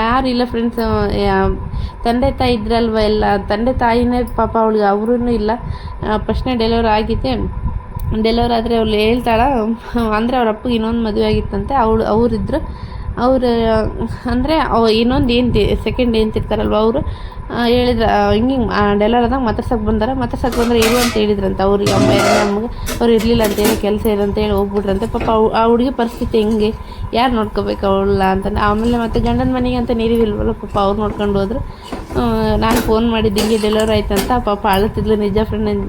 ಯಾರು ಇಲ್ಲ ಫ್ರೆಂಡ್ಸ್ ತಂದೆ ತಾಯಿ ಇದ್ರಲ್ವ ಎಲ್ಲ? ತಂದೆ ತಾಯಿನೇ ಪಾಪ ಅವಳಿಗೆ ಅವರೂ ಇಲ್ಲ. ಫಸ್ಟ್ನೇ ಡೆಲಿವರ್ ಆಗಿದೆ ಡೆಲಿವರ್ ಆದರೆ ಅವಳು ಹೇಳ್ತಾಳ ಅಂದರೆ ಅವ್ರ ಅಪ್ಪಗೆ ಇನ್ನೊಂದು ಮದುವೆ ಆಗಿತ್ತಂತೆ. ಅವಳು ಅವರಿದ್ದರು ಅವರು, ಅಂದರೆ ಇನ್ನೊಂದು ಏನು ಸೆಕೆಂಡ್ ಏನು ತಿರ್ತಾರಲ್ವ ಅವರು? ಹೇಳಿದ್ರ ಹಿಂಗೆ ಆದಾಗ ಮಾತಾಡ್ಸಕ್ಕೆ ಬಂದಾರ ಮಾತಾಡ್ಸಕ್ಕೆ ಬಂದರೆ ಇರು ಅಂತ ಹೇಳಿದ್ರಂತ ಅವ್ರಿಗೆ ಅಮ್ಮ ನಮಗೆ, ಅವ್ರು ಇರಲಿಲ್ಲ ಅಂತೇಳಿ, ಕೆಲಸ ಇದೆ ಅಂತೇಳಿ ಹೋಗ್ಬಿಟ್ರಂತೆ. ಪಾಪ ಆ ಹುಡುಗಿ ಪರಿಸ್ಥಿತಿ ಹೆಂಗೆ? ಯಾರು ನೋಡ್ಕೋಬೇಕು ಅವಳ ಅಂತಂದು ಆಮೇಲೆ ಮತ್ತೆ ಗಂಡನ ಮನೆಗೆ ಅಂತ ನೀರಿಲ್ವಲ್ಲ ಪಾಪ ಅವ್ರು ನೋಡ್ಕೊಂಡು ಹೋದ್ರು. ನಾನು ಫೋನ್ ಮಾಡಿದ್ದು ಹಿಂಗೆ ಡೆಲಿವರ್ ಆಯ್ತಂತ ಪಾಪ ಅಳುತ್ತಿದ್ಲು ನಿಜ ಫ್ರೆಂಡ್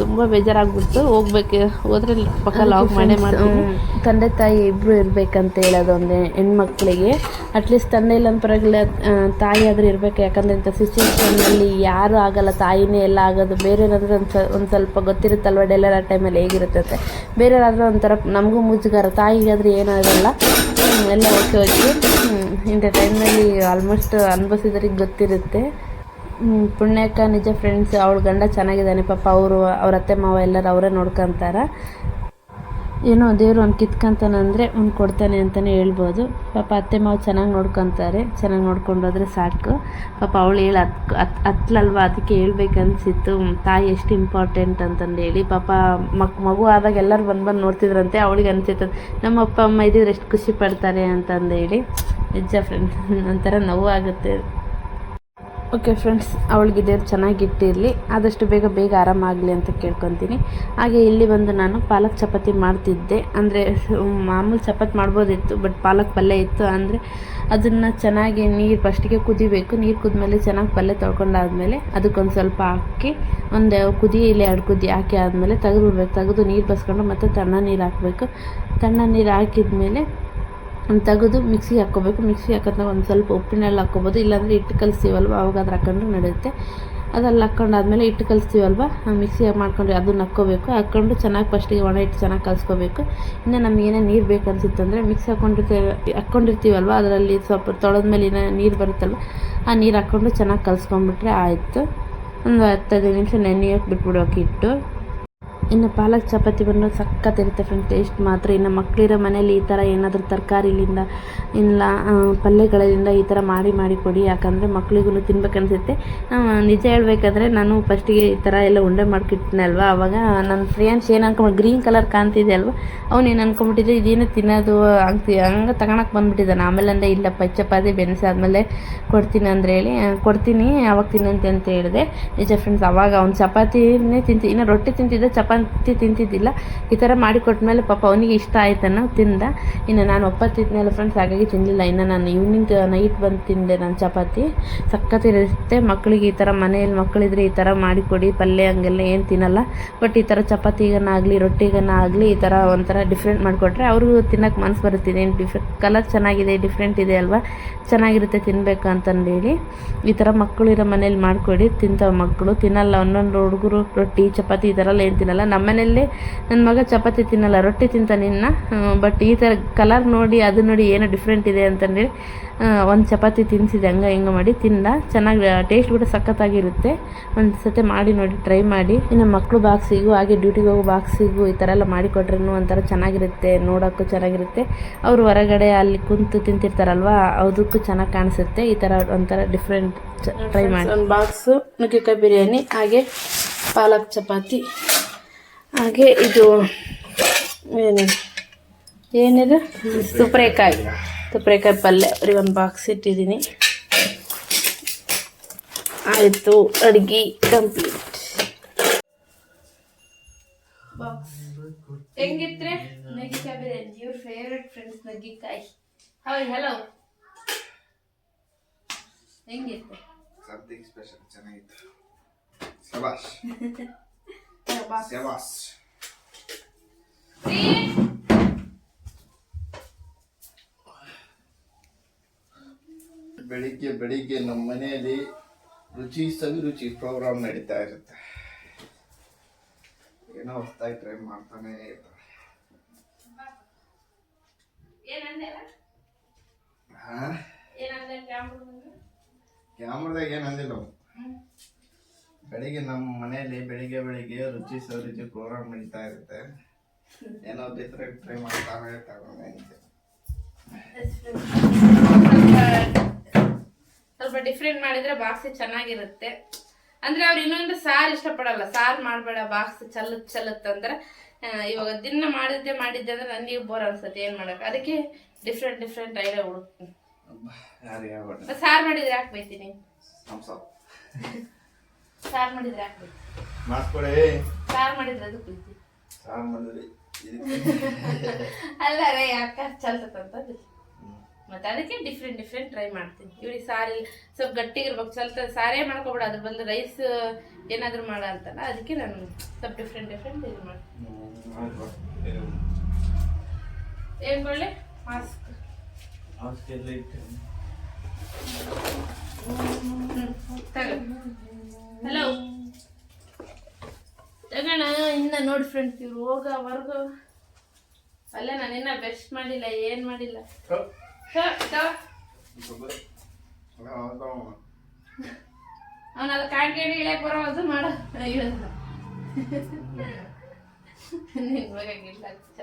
ತುಂಬ ಬೇಜಾರಾಗ್ಬಿಡ್ತು. ಹೋಗ್ಬೇಕು ಹೋದ್ರೆ ಪಕ್ಕ ಲಾಗ್ ಮಾಡೇ ಮಾಡ್ತೀನಿ. ತಂದೆ ತಾಯಿ ಇಬ್ಬರು ಇರಬೇಕಂತ ಹೇಳೋದು ಒಂದು ಹೆಣ್ಮಕ್ಳಿಗೆ ಅಟ್ಲೀಸ್ಟ್ ತಂದೆ ಇಲ್ಲ ಪರವಾಗಿಲ್ಲ ತಾಯಿ ಆದರೂ ಇರಬೇಕು. ಯಾಕಂದರೆ ಇಂಥ ಸಿಚುವೇಶನಲ್ಲಿ ಯಾರೂ ಆಗಲ್ಲ ತಾಯಿನೇ ಎಲ್ಲ ಆಗೋದು. ಬೇರೆಯವ್ರಾದ್ರೆ ಒಂದು ಸ ಒಂದು ಸ್ವಲ್ಪ ಗೊತ್ತಿರುತ್ತಲ್ವ ಡೆಲಿವರಿ ಆ ಟೈಮಲ್ಲಿ ಹೇಗಿರುತ್ತೆ ಬೇರೆ ಏನಾದರೂ ಒಂಥರ ನಮಗೂ ಮುಜುಗಾರ ತಾಯಿಗಾದ್ರೂ ಏನಾಗಲ್ಲ. ಎಲ್ಲ ಓಕೆ ಓಕೆ. ಇಂಥ ಟೈಮ್ನಲ್ಲಿ ಆಲ್ಮೋಸ್ಟ್ ಅನುಭವಿಸಿದ್ರಿಗೆ ಗೊತ್ತಿರುತ್ತೆ. ಪುಣ್ಯಕ್ಕ ನಿಜ ಫ್ರೆಂಡ್ಸ್ ಅವಳು ಗಂಡ ಚೆನ್ನಾಗಿದ್ದಾನೆ, ಪಾಪ ಅವರು, ಅವ್ರ ಅತ್ತೆ ಮಾವ ಎಲ್ಲರೂ ಅವರೇ ನೋಡ್ಕೊಂತಾರ. ಏನೋ ದೇವರು ಅವ್ನು ಕಿತ್ಕೊಂತಾನಂದರೆ ಅವ್ನು ಕೊಡ್ತಾನೆ ಅಂತಲೇ ಹೇಳ್ಬೋದು. ಪಾಪ ಅತ್ತೆ ಮಾವು ಚೆನ್ನಾಗಿ ನೋಡ್ಕೊತಾರೆ. ಚೆನ್ನಾಗಿ ನೋಡ್ಕೊಂಡೋದ್ರೆ ಸಾಕು. ಪಾಪ ಅವಳು ಹೇಳಿ ಹತ್ ಹತ್ ಹತ್ಲಲ್ವ ಅದಕ್ಕೆ ಹೇಳ್ಬೇಕನ್ಸಿತ್ತು. ತಾಯಿ ಎಷ್ಟು ಇಂಪಾರ್ಟೆಂಟ್ ಅಂತಂದು ಹೇಳಿ ಪಾಪ ಮಕ್ ಮಗು ಆದಾಗ ಎಲ್ಲರೂ ಬಂದು ಬಂದು ನೋಡ್ತಿದ್ರಂತೆ. ಅವಳಿಗೆ ಅನಿಸಿತ್ತು, ನಮ್ಮ ಅಪ್ಪ, ಅಮ್ಮ ಇದ್ದಿದ್ರೆ ಎಷ್ಟು ಖುಷಿ ಪಡ್ತಾರೆ ಅಂತಂದು ಹೇಳಿ ನಿಜ ಫ್ರೆಂಡ್ಸ್ ಒಂಥರ ನೋವು ಆಗುತ್ತೆ ಓಕೆ ಫ್ರೆಂಡ್ಸ್ ಅವಳಿಗೆ ದೇವ್ರು ಚೆನ್ನಾಗಿಟ್ಟಿರಲಿ ಆದಷ್ಟು ಬೇಗ ಬೇಗ ಆರಾಮಾಗಲಿ ಅಂತ ಕೇಳ್ಕೊತೀನಿ. ಹಾಗೆ ಇಲ್ಲಿ ಬಂದು ನಾನು ಪಾಲಕ್ ಚಪಾತಿ ಮಾಡ್ತಿದ್ದೆ. ಅಂದರೆ ಮಾಮೂಲಿ ಚಪಾತಿ ಮಾಡ್ಬೋದಿತ್ತು ಬಟ್ ಪಾಲಕ್ ಪಲ್ಯ ಇತ್ತು. ಅಂದರೆ, ಅದನ್ನು ಚೆನ್ನಾಗಿ ನೀರು ಫಸ್ಟಿಗೆ ಕುದಿಬೇಕು. ನೀರು ಕುದ್ಮೇಲೆ ಚೆನ್ನಾಗಿ ಪಲ್ಯ ತೊಳ್ಕೊಂಡಾದ್ಮೇಲೆ ಅದಕ್ಕೊಂದು ಸ್ವಲ್ಪ ಹಾಕಿ, ಒಂದು ಕುದಿ ಇಲ್ಲಿ ಎರಡು ಕುದಿ ಹಾಕಿ ಆದಮೇಲೆ ತೆಗೆದು ಬಿಡ್ಬೇಕು ತೆಗೆದು ನೀರು ಬಸ್ಕೊಂಡು ಮತ್ತೆ ತಣ್ಣ ನೀರು ಹಾಕಬೇಕು. ತಣ್ಣ ನೀರು ಹಾಕಿದ್ಮೇಲೆ ತೆಗೆದು ಮಿಕ್ಸಿಗೆ ಹಾಕ್ಕೋಬೇಕು. ಮಿಕ್ಸಿಗೆ ಹಾಕೋದಾಗ ಒಂದು ಸ್ವಲ್ಪ ಉಪ್ಪಿನಲ್ಲಿ ಹಾಕ್ಕೋಬೋದು. ಇಲ್ಲಾಂದರೆ ಹಿಟ್ಟು ಕಲಿಸ್ತೀವಲ್ವ? ಅವಾಗ ಅದ್ರ ಹಾಕೊಂಡ್ರು ನಡೆಯುತ್ತೆ. ಅದೆಲ್ಲ ಹಾಕ್ಕೊಂಡಾದ್ಮೇಲೆ ಹಿಟ್ಟು ಕಲಿಸ್ತೀವಲ್ವ? ಮಿಕ್ಸಿಗೆ ಮಾಡ್ಕೊಂಡು ಅದನ್ನ ಹಾಕ್ಕೋಬೇಕು. ಹಾಕ್ಕೊಂಡು ಚೆನ್ನಾಗಿ ಫಸ್ಟಿಗೆ ಒಣ ಹಿಟ್ಟು ಚೆನ್ನಾಗಿ ಕಲಿಸ್ಕೋಬೇಕು. ಇನ್ನು ನಮ್ಗೆ ಏನೇ ನೀರು ಬೇಕನ್ಸುತ್ತಂದರೆ ಮಿಕ್ಸಿ ಹಾಕ್ಕೊಂಡಿರ್ತೀವಿ ಹಾಕ್ಕೊಂಡಿರ್ತೀವಲ್ವ ಅದರಲ್ಲಿ ಸ್ವಲ್ಪ ತೊಳೆದ್ಮೇಲೆ ಇನ್ನೂ ನೀರು ಬರುತ್ತಲ್ವ? ಆ ನೀರು ಹಾಕ್ಕೊಂಡು ಚೆನ್ನಾಗಿ ಕಲಿಸ್ಕೊಂಡ್ಬಿಟ್ರೆ ಆಯಿತು. ಒಂದು ಹತ್ತೈದು ನಿಮಿಷ ನೆನೆಯೋಕೆ ಬಿಟ್ಬಿಡೋಕೆ ಇಟ್ಟು ಇನ್ನು ಪಾಲಕ್ ಚಪಾತಿ ಬಂದು ಸಖತ್ತಿರುತ್ತೆ ಫ್ರೆಂಡ್ ಟೇಸ್ಟ್ ಮಾತ್ರ. ಇನ್ನು ಮಕ್ಕಳಿರೋ ಮನೇಲಿ ಈ ಥರ ಏನಾದರೂ ತರಕಾರಿಲಿಂದ ಇಲ್ಲ ಪಲ್ಯಗಳಿಂದ ಈ ಥರ ಮಾಡಿ ಮಾಡಿ ಕೊಡಿ. ಯಾಕಂದರೆ ಮಕ್ಳಿಗೂ ತಿನ್ಬೇಕನ್ಸುತ್ತೆ ನಿಜ ಹೇಳಬೇಕಂದ್ರೆ ನಾನು ಫಸ್ಟಿಗೆ ಈ ಥರ ಎಲ್ಲ ಉಂಡೆ ಮಾಡ್ಕಿಟ್ಟಿನಲ್ವ ಅವಾಗ ನನ್ನ ಫ್ರೆಂಡ್ಸ್ ಏನು ಅನ್ಕೊಂಡು ಗ್ರೀನ್ ಕಲರ್ ಕಾಣ್ತಿದೆ ಅಲ್ವಾ? ಅವನೇನು ಅನ್ಕೊಂಬಿಟ್ಟಿದ್ದೆ ಇದೇನು ತಿನ್ನೋದು ಹಂಗೆ ಹಂಗೆ ತಗೊಳಕ್ಕೆ ಬಂದುಬಿಟ್ಟಿದ್ದಾನೆ. ಆಮೇಲೆ ಇಲ್ಲ ಇಲ್ಲಪ್ಪ ಚಪಾತಿ ಬೆನೆಸಾದ್ಮೇಲೆ ಕೊಡ್ತೀನಿ ಅಂದ್ರೆ ಹೇಳಿ. ಕೊಡ್ತೀನಿ, ಅವಾಗ ತಿನ್ನಂತೆ ಅಂತ ಹೇಳಿದೆ. ನಿಜ ಫ್ರೆಂಡ್ಸ್ ಅವಾಗ ಅವ್ನು ಚಪಾತಿನೇ ತಿಂತಿ, ಇನ್ನು ರೊಟ್ಟಿ ತಿಂತಿದ್ದೆ ಚಪಾತಿ ತಿಂತಿದ್ದಿಲ್ಲ. ಈ ಥರ ಮಾಡಿ ಕೊಟ್ಮೇಲೆ ಪಾಪ ಅವನಿಗೆ ಇಷ್ಟ ಆಯ್ತಾನ ತಿಂದ. ಇನ್ನು ನಾನು ಒಪ್ಪತ್ತಿದ್ನಲ್ಲ ಫ್ರೆಂಡ್ಸ್ ಹಾಗಾಗಿ ತಿನ್ನಲಿಲ್ಲ ಇನ್ನು ನಾನು ಈವ್ನಿಂಗ್ ನೈಟ್ ಬಂದು ತಿಂದೆ ನಾನು ಚಪಾತಿ. ಸಖತ್ತಿರುತ್ತೆ ಮಕ್ಕಳಿಗೆ ಈ ಥರ ಮನೆಯಲ್ಲಿ ಮಕ್ಕಳಿದ್ರೆ ಈ ಥರ ಮಾಡಿಕೊಡಿ ಪಲ್ಯ ಹಂಗೆಲ್ಲ ಏನು ತಿನ್ನಲ್ಲ. ಬಟ್ ಈ ಥರ ಚಪಾತಿಗನಾಗಲಿ ರೊಟ್ಟಿಗನಾಗಲಿ ಈ ಥರ ಒಂಥರ ಡಿಫ್ರೆಂಟ್ ಮಾಡಿಕೊಟ್ರೆ ಅವ್ರಿಗೂ ತಿನ್ನಕ್ಕೆ ಮನಸ್ಸು ಬರುತ್ತೆ. ಏನು ಡಿಫ್ರೆಂಟ್ ಕಲರ್ ಚೆನ್ನಾಗಿದೆ ಡಿಫ್ರೆಂಟ್ ಇದೆ ಅಲ್ವಾ? ಚೆನ್ನಾಗಿರುತ್ತೆ ತಿನ್ನಬೇಕು ಅಂತಂದೇಳಿ ಈ ಥರ ಮಕ್ಕಳು ಇರೋ ಮನೇಲಿ ಮಾಡಿಕೊಡಿ. ತಿಂತಾವೆ ಮಕ್ಕಳು ತಿನ್ನಲ್ಲ. ಒಂದೊಂದು ಹುಡುಗರು ರೊಟ್ಟಿ, ಚಪಾತಿ ಈ ಥರ ಎಲ್ಲ ಏನು ತಿನ್ನಲ್ಲ. ನಮ್ಮ ಮನೆಯಲ್ಲಿ ನನ್ನ ಮಗ ಚಪಾತಿ ತಿನ್ನಲ್ಲ ರೊಟ್ಟಿ ತಿಂತಾನೆ ಇನ್ನು. ಬಟ್ ಈ ಥರ ಕಲರ್ ನೋಡಿ ಅದು ನೋಡಿ ಏನೋ ಡಿಫ್ರೆಂಟ್ ಇದೆ ಅಂತಂದೇಳಿ ಒಂದು ಚಪಾತಿ ತಿನ್ನಿಸಿದೆ ಹಂಗೆ ಹಿಂಗೆ ಮಾಡಿ ತಿಂದ. ಚೆನ್ನಾಗಿ ಟೇಸ್ಟ್ ಕೂಡ ಸಖತ್ತಾಗಿರುತ್ತೆ. ಒಂದು ಸತಿ ಮಾಡಿ ನೋಡಿ ಟ್ರೈ ಮಾಡಿ. ಇನ್ನು ಮಕ್ಕಳು ಬಾಕ್ಸಿಗೂ ಹಾಗೆ ಡ್ಯೂಟಿಗೆ ಹೋಗೋ ಬಾಕ್ಸಿಗೂ ಈ ಥರ ಎಲ್ಲ ಮಾಡಿಕೊಟ್ರೂ ಒಂಥರ ಚೆನ್ನಾಗಿರುತ್ತೆ ನೋಡೋಕ್ಕೂ ಚೆನ್ನಾಗಿರುತ್ತೆ. ಅವರು ಹೊರಗಡೆ ಅಲ್ಲಿ ಕುಂತು ತಿಂತಿರ್ತಾರಲ್ವಾ ಅದಕ್ಕೂ ಚೆನ್ನಾಗಿ ಕಾಣಿಸುತ್ತೆ. ಈ ಥರ ಒಂಥರ ಡಿಫ್ರೆಂಟ್ ಟ್ರೈ ಮಾಡಿ. ಒಂದು ಬಾಕ್ಸು ನುಗ್ಗೆಕಾಯಿ ಬಿರಿಯಾನಿ ಹಾಗೆ ಪಾಲಕ್ ಚಪಾತಿ. ಹಾಗೆ ಇದು ಏನಿದೆ ಏನಿದು? ತುಪ್ರೇಕಾಯಿ. ತುಪ್ರೇಕಾಯಿ ಪಲ್ಯ. ಅವ್ರಿಗೆ ಒಂದು ಬಾಕ್ಸ್ ಇಟ್ಟಿದ್ದೀನಿ. ಆಯಿತು ಅಡುಗೆ ಕಂಪ್ಲೀಟ್ ಬಾಕ್ಸ್ ಹೆಂಗಿತ್ರೆ? ನಗ್ಗಿಕಾಯಿ ಬಿರಿಯಾನಿ. ಇವ್ರ ಫೇವ್ರೆಟ್ ಫ್ರೆಂಡ್ಸ್ ನುಗ್ಗಿಕಾಯಿ ಹೌದು ಹಲೋ ಹೆಂಗಿತ್ತು? ಸಮಥಿಂಗ್ ಸ್ಪೆಷಲ್ ಚೆನ್ನಾಗಿತ್ತು. ಶಬಾಷ್ ಶಬಾಷ್ ಬೆಳಿಗ್ಗೆ ಬೆಳಿಗ್ಗೆ ನಮ್ಮ ಮನೆಯಲ್ಲಿ ರುಚಿ ಸವಿರುಚಿ ಪ್ರೋಗ್ರಾಮ್ ನಡೀತಾ ಇರುತ್ತೆ. ಏನೋ ಹೊಸ್ದಾಗಿ ಟ್ರೈ ಮಾಡ್ತಾನೆ ಇರ್ತಾರೆ. ಕ್ಯಾಮ್ರದಾಗ ಏನು ಅಂದಿಲ್ಲ ನಾವು ಬೆಳಿಗ್ಗೆ ನಮ್ಮ ಮನೆಯಲ್ಲಿ ಬೆಳಿಗ್ಗೆ ಬೆಳಿಗ್ಗೆ ರುಚಿ ಸರುಚಿ ಪ್ರೋಗ್ರಾಮ್ ನಡೀತಾ ಇರುತ್ತೆ. ಏನೋ ಡಿಫ್ರೆಂಟ್ ಟ್ರೈ ಅಂತ ಸ್ವಲ್ಪ ಡಿಫ್ರೆಂಟ್ ಮಾಡಿದ್ರೆ ಬಾಕ್ಸ್ ಚೆನ್ನಾಗಿರುತ್ತೆ. ಅಂದ್ರೆ ಅವ್ರು ಇನ್ನೊಂದು ಸಾರು ಇಷ್ಟಪಡಲ್ಲ. ಸಾರು ಮಾಡಬೇಡ ಬಾಕ್ಸ್ ಚಲ್ಲತ್ ಚಲ್ಲತ್ ಅಂದ್ರೆ ಇವಾಗ ದಿನ ಮಾಡಿದ್ದೆ ಮಾಡಿದ್ದೆ ಅಂದ್ರೆ ನನಗೆ ಬೋರ್ ಅನ್ಸುತ್ತೆ. ಏನ್ ಮಾಡಕ್? ಅದಕ್ಕೆ ಡಿಫ್ರೆಂಟ್ ಡಿಫ್ರೆಂಟ್ ಐಡಿಯಾ ಹುಡುಕ್ತೀನಿ. ಸಾರ್ ಮಾಡಿದ್ರೆ ಯಾಕೆ ಬೈತೀನಿ? ಸಾರು ಮಾಡಿದ್ರೆ ಯಾಕೆ ಬೈತೀನಿ ಮಾಡಿಸ್ಕೊಡಿ ಸಾರು ಮಾಡಿದ್ರೆ ಅದು ಪ್ರೀತಿ ಸಾರ್ ಮಾಡಿದ್ರೆ ಅಲ್ಲ ರೇ ಯಾಕೆ ಚಲ್ತದಂತ ಬೈತೀನಿ. ಮತ್ತೆ ಅದಕ್ಕೆ ಡಿಫ್ರೆಂಟ್ ಡಿಫ್ರೆಂಟ್ ಟ್ರೈ ಮಾಡ್ತೀನಿ. ಇವ್ರಿಗೆ ಸಾರಿ ಸ್ವಲ್ಪ ಗಟ್ಟಿಗಿರ್ಬೇಕು ಸ್ವಲ್ಪ ಸಾರೇ ಮಾಡ್ಕೊಬೇಡ. ಅದ್ರ ಬದಲು ರೈಸ್ ಏನಾದರೂ ಮಾಡ ಅಂತಲ್ಲ ಅದಕ್ಕೆ ನಾನು ಸ್ವಲ್ಪ ಡಿಫ್ರೆಂಟ್ ಡಿಫ್ರೆಂಟ್ ಇದು ಮಾಡ್ತೀನಿ. ಏನು ಕೊಳ್ಳೆ ಮಾಸ್ಕ್ ಹಲೋ ತಗೋಣ ಇನ್ನ ನೋಡಿ ಫ್ರೆಂಡ್ಸ್ ಇವ್ರು ಹೋಗೋವರೆಗೂ ಅಲ್ಲ ನಾನು ಇನ್ನ ಬೆಸ್ಟ್ ಮಾಡಿಲ್ಲ ಏನು ಮಾಡಿಲ್ಲ. ಅವನಲ್ಲ ಕಾಣ್ಕೇಳಿ ಇಳಿಯಕ್ ಬರೋದು ಮಾಡೋ. ಅಯ್ಯೋ. ನಿನ್ ಬೇಕಾಗಿಲ್ಲ ಅಚ್ಚ.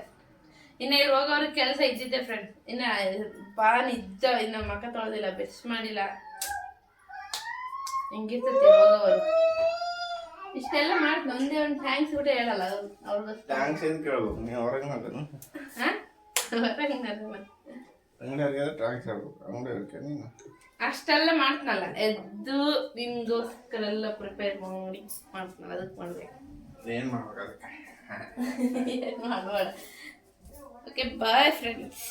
ಇನ್ನ ಇವ್ರು ಹೋಗೋರ್ಗೆ ಕೆಲಸ ಇದ್ದಿದ್ದೆ ಫ್ರೆಂಡ್ಸ್ ಇನ್ನ ಬಾ ನಿಜ ಇನ್ನ ಮಕ್ಕ ತೊಳೆದಿಲ್ಲ ಬೆಸ್ಟ್ ಮಾಡಿಲ್ಲ. ಹೆಂಗಿರ್ತೈತಿ ಹೋಗೋರು ಇಷ್ಟೆಲ್ಲ ಮಾಡ್ತ ಒಂದೇ ಒಂದು ಥ್ಯಾಂಕ್ಸ್ ಕೂಡ ಹೇಳಲ್ಲ ಅವ್ರು ಥ್ಯಾಂಕ್ಸ್ ಟ್ಯಾಂಕ್ಸ್ ಏನು ಕೇಳ್ಬೇಕು? ನೀವು ಹೊರಗೆ ನೋಡೋದು ಹಾಂ? ಹೊರಗೆ ನಾನು ಮತ್ತೆ. ಅಂಗಡಿಯವ್ರಿಗೆ ಥ್ಯಾಂಕ್ಸ್ ಹೇಳ್ಬೇಕು. ಅಂಗಡಿಯವ್ರಿಗೆ ನೀನು? ಅಷ್ಟೆಲ್ಲ ಮಾಡ್ತಾನಲ್ಲ. ಎದ್ದು ನಿನ್ಗೋಸ್ಕರ ಎಲ್ಲ ಪ್ರಿಪೇರ್ ಮಾಡಿ ಮಾಡ್ತೀನಲ್ಲ ಅದಕ್ಕೆ ಮಾಡ್ಬೇಕು. ಏನು ಮಾಡ್ಬೇಕು ಅದಕ್ಕೆ? ಏನು ಮಾಡ್ಬೇಡ. Okay bye friends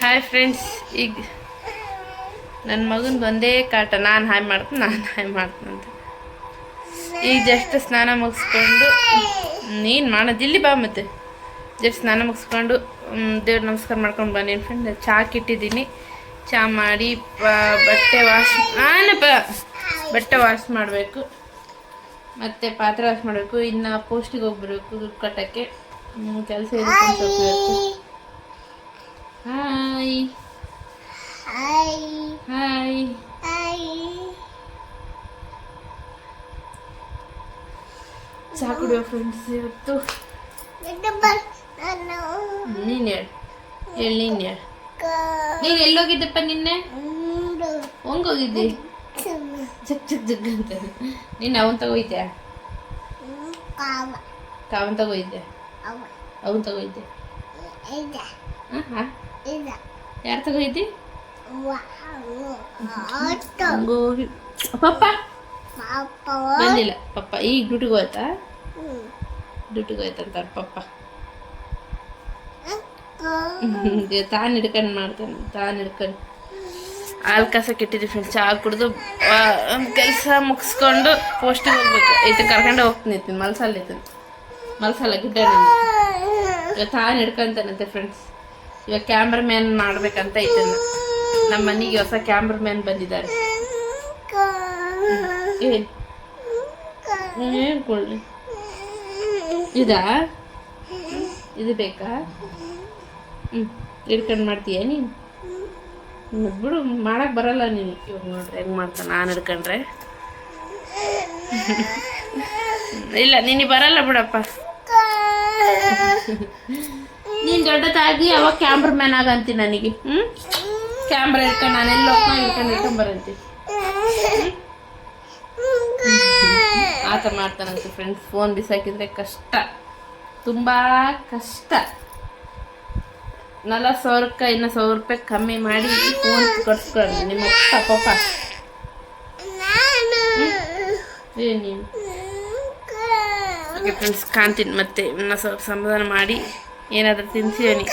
hi friends ಈಗ ನನ್ನ ಮಗನ ಒಂದೇ ಕಾಟ, ನಾನು ಹಾಯ್ ಮಾಡ್ತೀನಿ, ನಾನು ಹಾಯ್ ಮಾಡ್ತೀನಿ ಅಂತ. ಈಗ ಜಸ್ಟ್ ಸ್ನಾನ ಮುಗಿಸ್ಕೊಂಡು ನೀನು ಮಾಡೋದು? ಇಲ್ಲಿ ಬಾ ಮತ್ತೆ. ಜಸ್ಟ್ ಸ್ನಾನ ಮುಗಿಸ್ಕೊಂಡು ದೇವ್ರ ನಮಸ್ಕಾರ ಮಾಡ್ಕೊಂಡು ಬನ್ನಿ ಫ್ರೆಂಡ್ ಚಾಕ್ ಇಟ್ಟಿದ್ದೀನಿ ಚಾ ಮಾಡಿ ಬಟ್ಟೆ ವಾಶ್ ಆನಪ್ಪ. ಬಟ್ಟೆ ವಾಶ್ ಮಾಡಬೇಕು. ಮತ್ತು ಪಾತ್ರೆ ವಾಶ್ ಮಾಡಬೇಕು. ಇನ್ನು ಪೋಸ್ಟಿಗೆ ಹೋಗ್ಬಿಡ್ಬೇಕು ದುಡ್ಡು ಕಟ್ಟೋಕ್ಕೆ. ಕೆಲಸ ಇರುತ್ತೆ ಹಾಯ್. ಹಾಯ್ ಚಹಾ ಕುಡಿಯೋ ಫ್ರೆಂಡ್ಸ್ ಇವತ್ತು. ನೀನ್. ಹೇಳು ಹೇಳಿ ನೀನು. ಹೇಳು ನೀನು ಎಲ್ಲೋಗಿದ್ದಪ್ಪ ನಿನ್ನೆ? ಹೋಗಿದ್ದಿ ಜಗ್ ಜಗ್ ಜಗ್ ಅಂತ. ನೀನು ಅವನ್ ತಗೋಯ್ತೆ ಅವನ್ ತಗೋಯ್ತೆ ಅವನ್. ಹಾಂ ಯಾರು ತಗೋಯ್ತಿ? ಪಪ್ಪ? ಬಂದಿಲ್ಲ. ಪಪ್ಪ, ಈಗ ಡ್ಯೂಟಿಗೆ ಹೋಯ್ತಾ? ಡ್ಯೂಟಿಗೆ ಹೋಯ್ತಂತ ಪಪ್ಪ. ತಾನು ಹಿಡ್ಕೊಂಡು ಮಾಡ್ತಾನೆ ತಾನು ಹಿಡ್ಕೊಂಡು ಹಾಲು ಕಸ ಕೆಟ್ಟಿದ್ವಿ ಫ್ರೆಂಡ್ಸ್ ಚಹಾ ಕುಡಿದು ಕೆಲಸ ಮುಗಿಸ್ಕೊಂಡು ಪೋಸ್ಟಿಗೆ ಹೋಗ್ಬೇಕು ಐತೆ ಕರ್ಕೊಂಡು ಹೋಗ್ತೀನಿ ಇತ್ತೀನಿ ಮಲ್ಸಲ್ಲ ಇತ್ತೀನಿ ಮಲ್ಸಲ್ಲ ಗಿಡ್ಡ ತಾನು ಹಿಡ್ಕೊಂತಾನಂತೆ ಫ್ರೆಂಡ್ಸ್ ಇವಾಗ ಕ್ಯಾಮ್ರಾಮ್ಯಾನ್ ಮಾಡ್ಬೇಕಂತ ಐತೆ ನಮ್ಮ ಮನೆಗೆ ಹೊಸ ಕ್ಯಾಮ್ರಾ ಮ್ಯಾನ್ ಬಂದಿದ್ದಾರೆ ಹೇಳ್ಕೊಳ್ಳಿ. ಇದಾ? ಇದು ಬೇಕಾ? ಹ್ಞೂ ಹಿಡ್ಕೊಂಡು ಮಾಡ್ತೀಯ ನೀನು? ಬಿಡು ಮಾಡಕ್ಕೆ ಬರಲ್ಲ ನೀನು. ಇವಾಗ ನೋಡ್ರಿ ಹೆಂಗೆ ಮಾಡ್ತಾನೆ ನಾನು ಹಿಡ್ಕೊಂಡ್ರೆ. ಇಲ್ಲ ನಿನಗೆ ಬರಲ್ಲ ಬಿಡಪ್ಪ. ನೀನು ದೊಡ್ಡದಾಗಿ ಅವಾಗ ಕ್ಯಾಮ್ರಾ ಮ್ಯಾನ್ ಆಗಂತಿ ನನಗೆ. ಹ್ಞೂ ಕ್ಯಾಮ್ರಾ ಇಟ್ಕೊಂಡು ನಾನು ಎಲ್ಲ ಹೋಗ್ತಾ ಇಟ್ಕೊಂಡು ಹಿಡ್ಕೊಂಡು ಬರಂತಿ ಆತ ಮಾಡ್ತಾನಂತೆ ಫ್ರೆಂಡ್ಸ್ ಫೋನ್ ಬಿಸಾಕಿದ್ರೆ ಕಷ್ಟ. ತುಂಬ ಕಷ್ಟ. ನಲ್ವತ್ತು ಸಾವಿರ ರೂಪಾಯಿ ಇನ್ನೂ ಸಾವಿರ ರೂಪಾಯಿ ಕಮ್ಮಿ ಮಾಡಿ ಫೋನ್ ಕೊಡ್ಸ್ಕೊಂಡು ನಿಮ್ಮ ಅಪ್ಪ ಪಾಪ. ಫ್ರೆಂಡ್ಸ್ ಕಾಣ್ತೀನಿ ಮತ್ತೆ. ಇನ್ನೂ ಸ್ವಲ್ಪ ಸಮಾಧಾನ ಮಾಡಿ. ಏನಾದರೂ ತಿನ್ಸಿವನಿ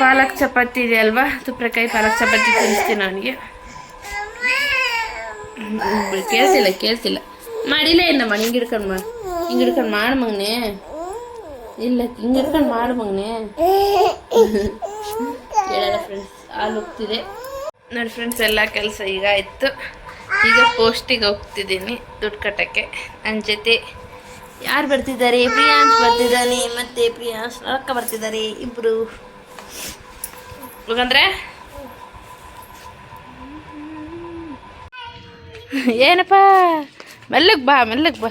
ಪಾಲಕ್ ಚಪಾತಿ ಇದೆ ಅಲ್ವಾ? ತುಪ್ರಕಾಯಿ ಪಾಲಕ್ ಚಪಾತಿ ತಿನ್ನಿಸ್ತೀನಿ ಅವನಿಗೆ. ಕೇಳ್ತಿಲ್ಲ ಕೇಳ್ತಿಲ್ಲ ಮಾಡಿಲ್ಲ ಏನಮ್ಮ ಹಿಂಗೆ ಹಿಡ್ಕೊಂಡು ಮಾಡಿ ಹಿಂಗೆ ಹಿಡ್ಕೊಂಡು ಮಾಡು ಮಗನೇ. ಇಲ್ಲ ಹಿಂಗೆ ಹಿಡ್ಕೊಂಡು ಮಾಡು ಮಗನೇ. ಹೇಳಲ್ಲ ಫ್ರೆಂಡ್ಸ್ ಹಾಲು ಹೋಗ್ತಿದೆ. ನೋಡಿ ಫ್ರೆಂಡ್ಸ್ ಎಲ್ಲ ಕೆಲಸ ಈಗ ಆಯಿತು. ಈಗ ಪೋಸ್ಟಿಗೆ ಹೋಗ್ತಿದ್ದೀನಿ ದುಡ್ಡು ಕಟ್ಟಕ್ಕೆ. ನನ್ನ ಜೊತೆ ಯಾರು ಬರ್ತಿದ್ದಾರೆ? ಪ್ರಿಯಾಂಶ್ ಬರ್ತಿದ್ದಾನೆ ಮತ್ತೆ ಪ್ರಿಯಾಂಶ್ ಅಕ್ಕ ಬರ್ತಿದ್ದಾರೆ ಇಬ್ಬರು ಹೋಗಂದ್ರೆ ಏನಪ್ಪ? ಮೆಲ್ಲಗ್ ಬಾ ಮೆಲ್ಲಗ್ ಬಾ.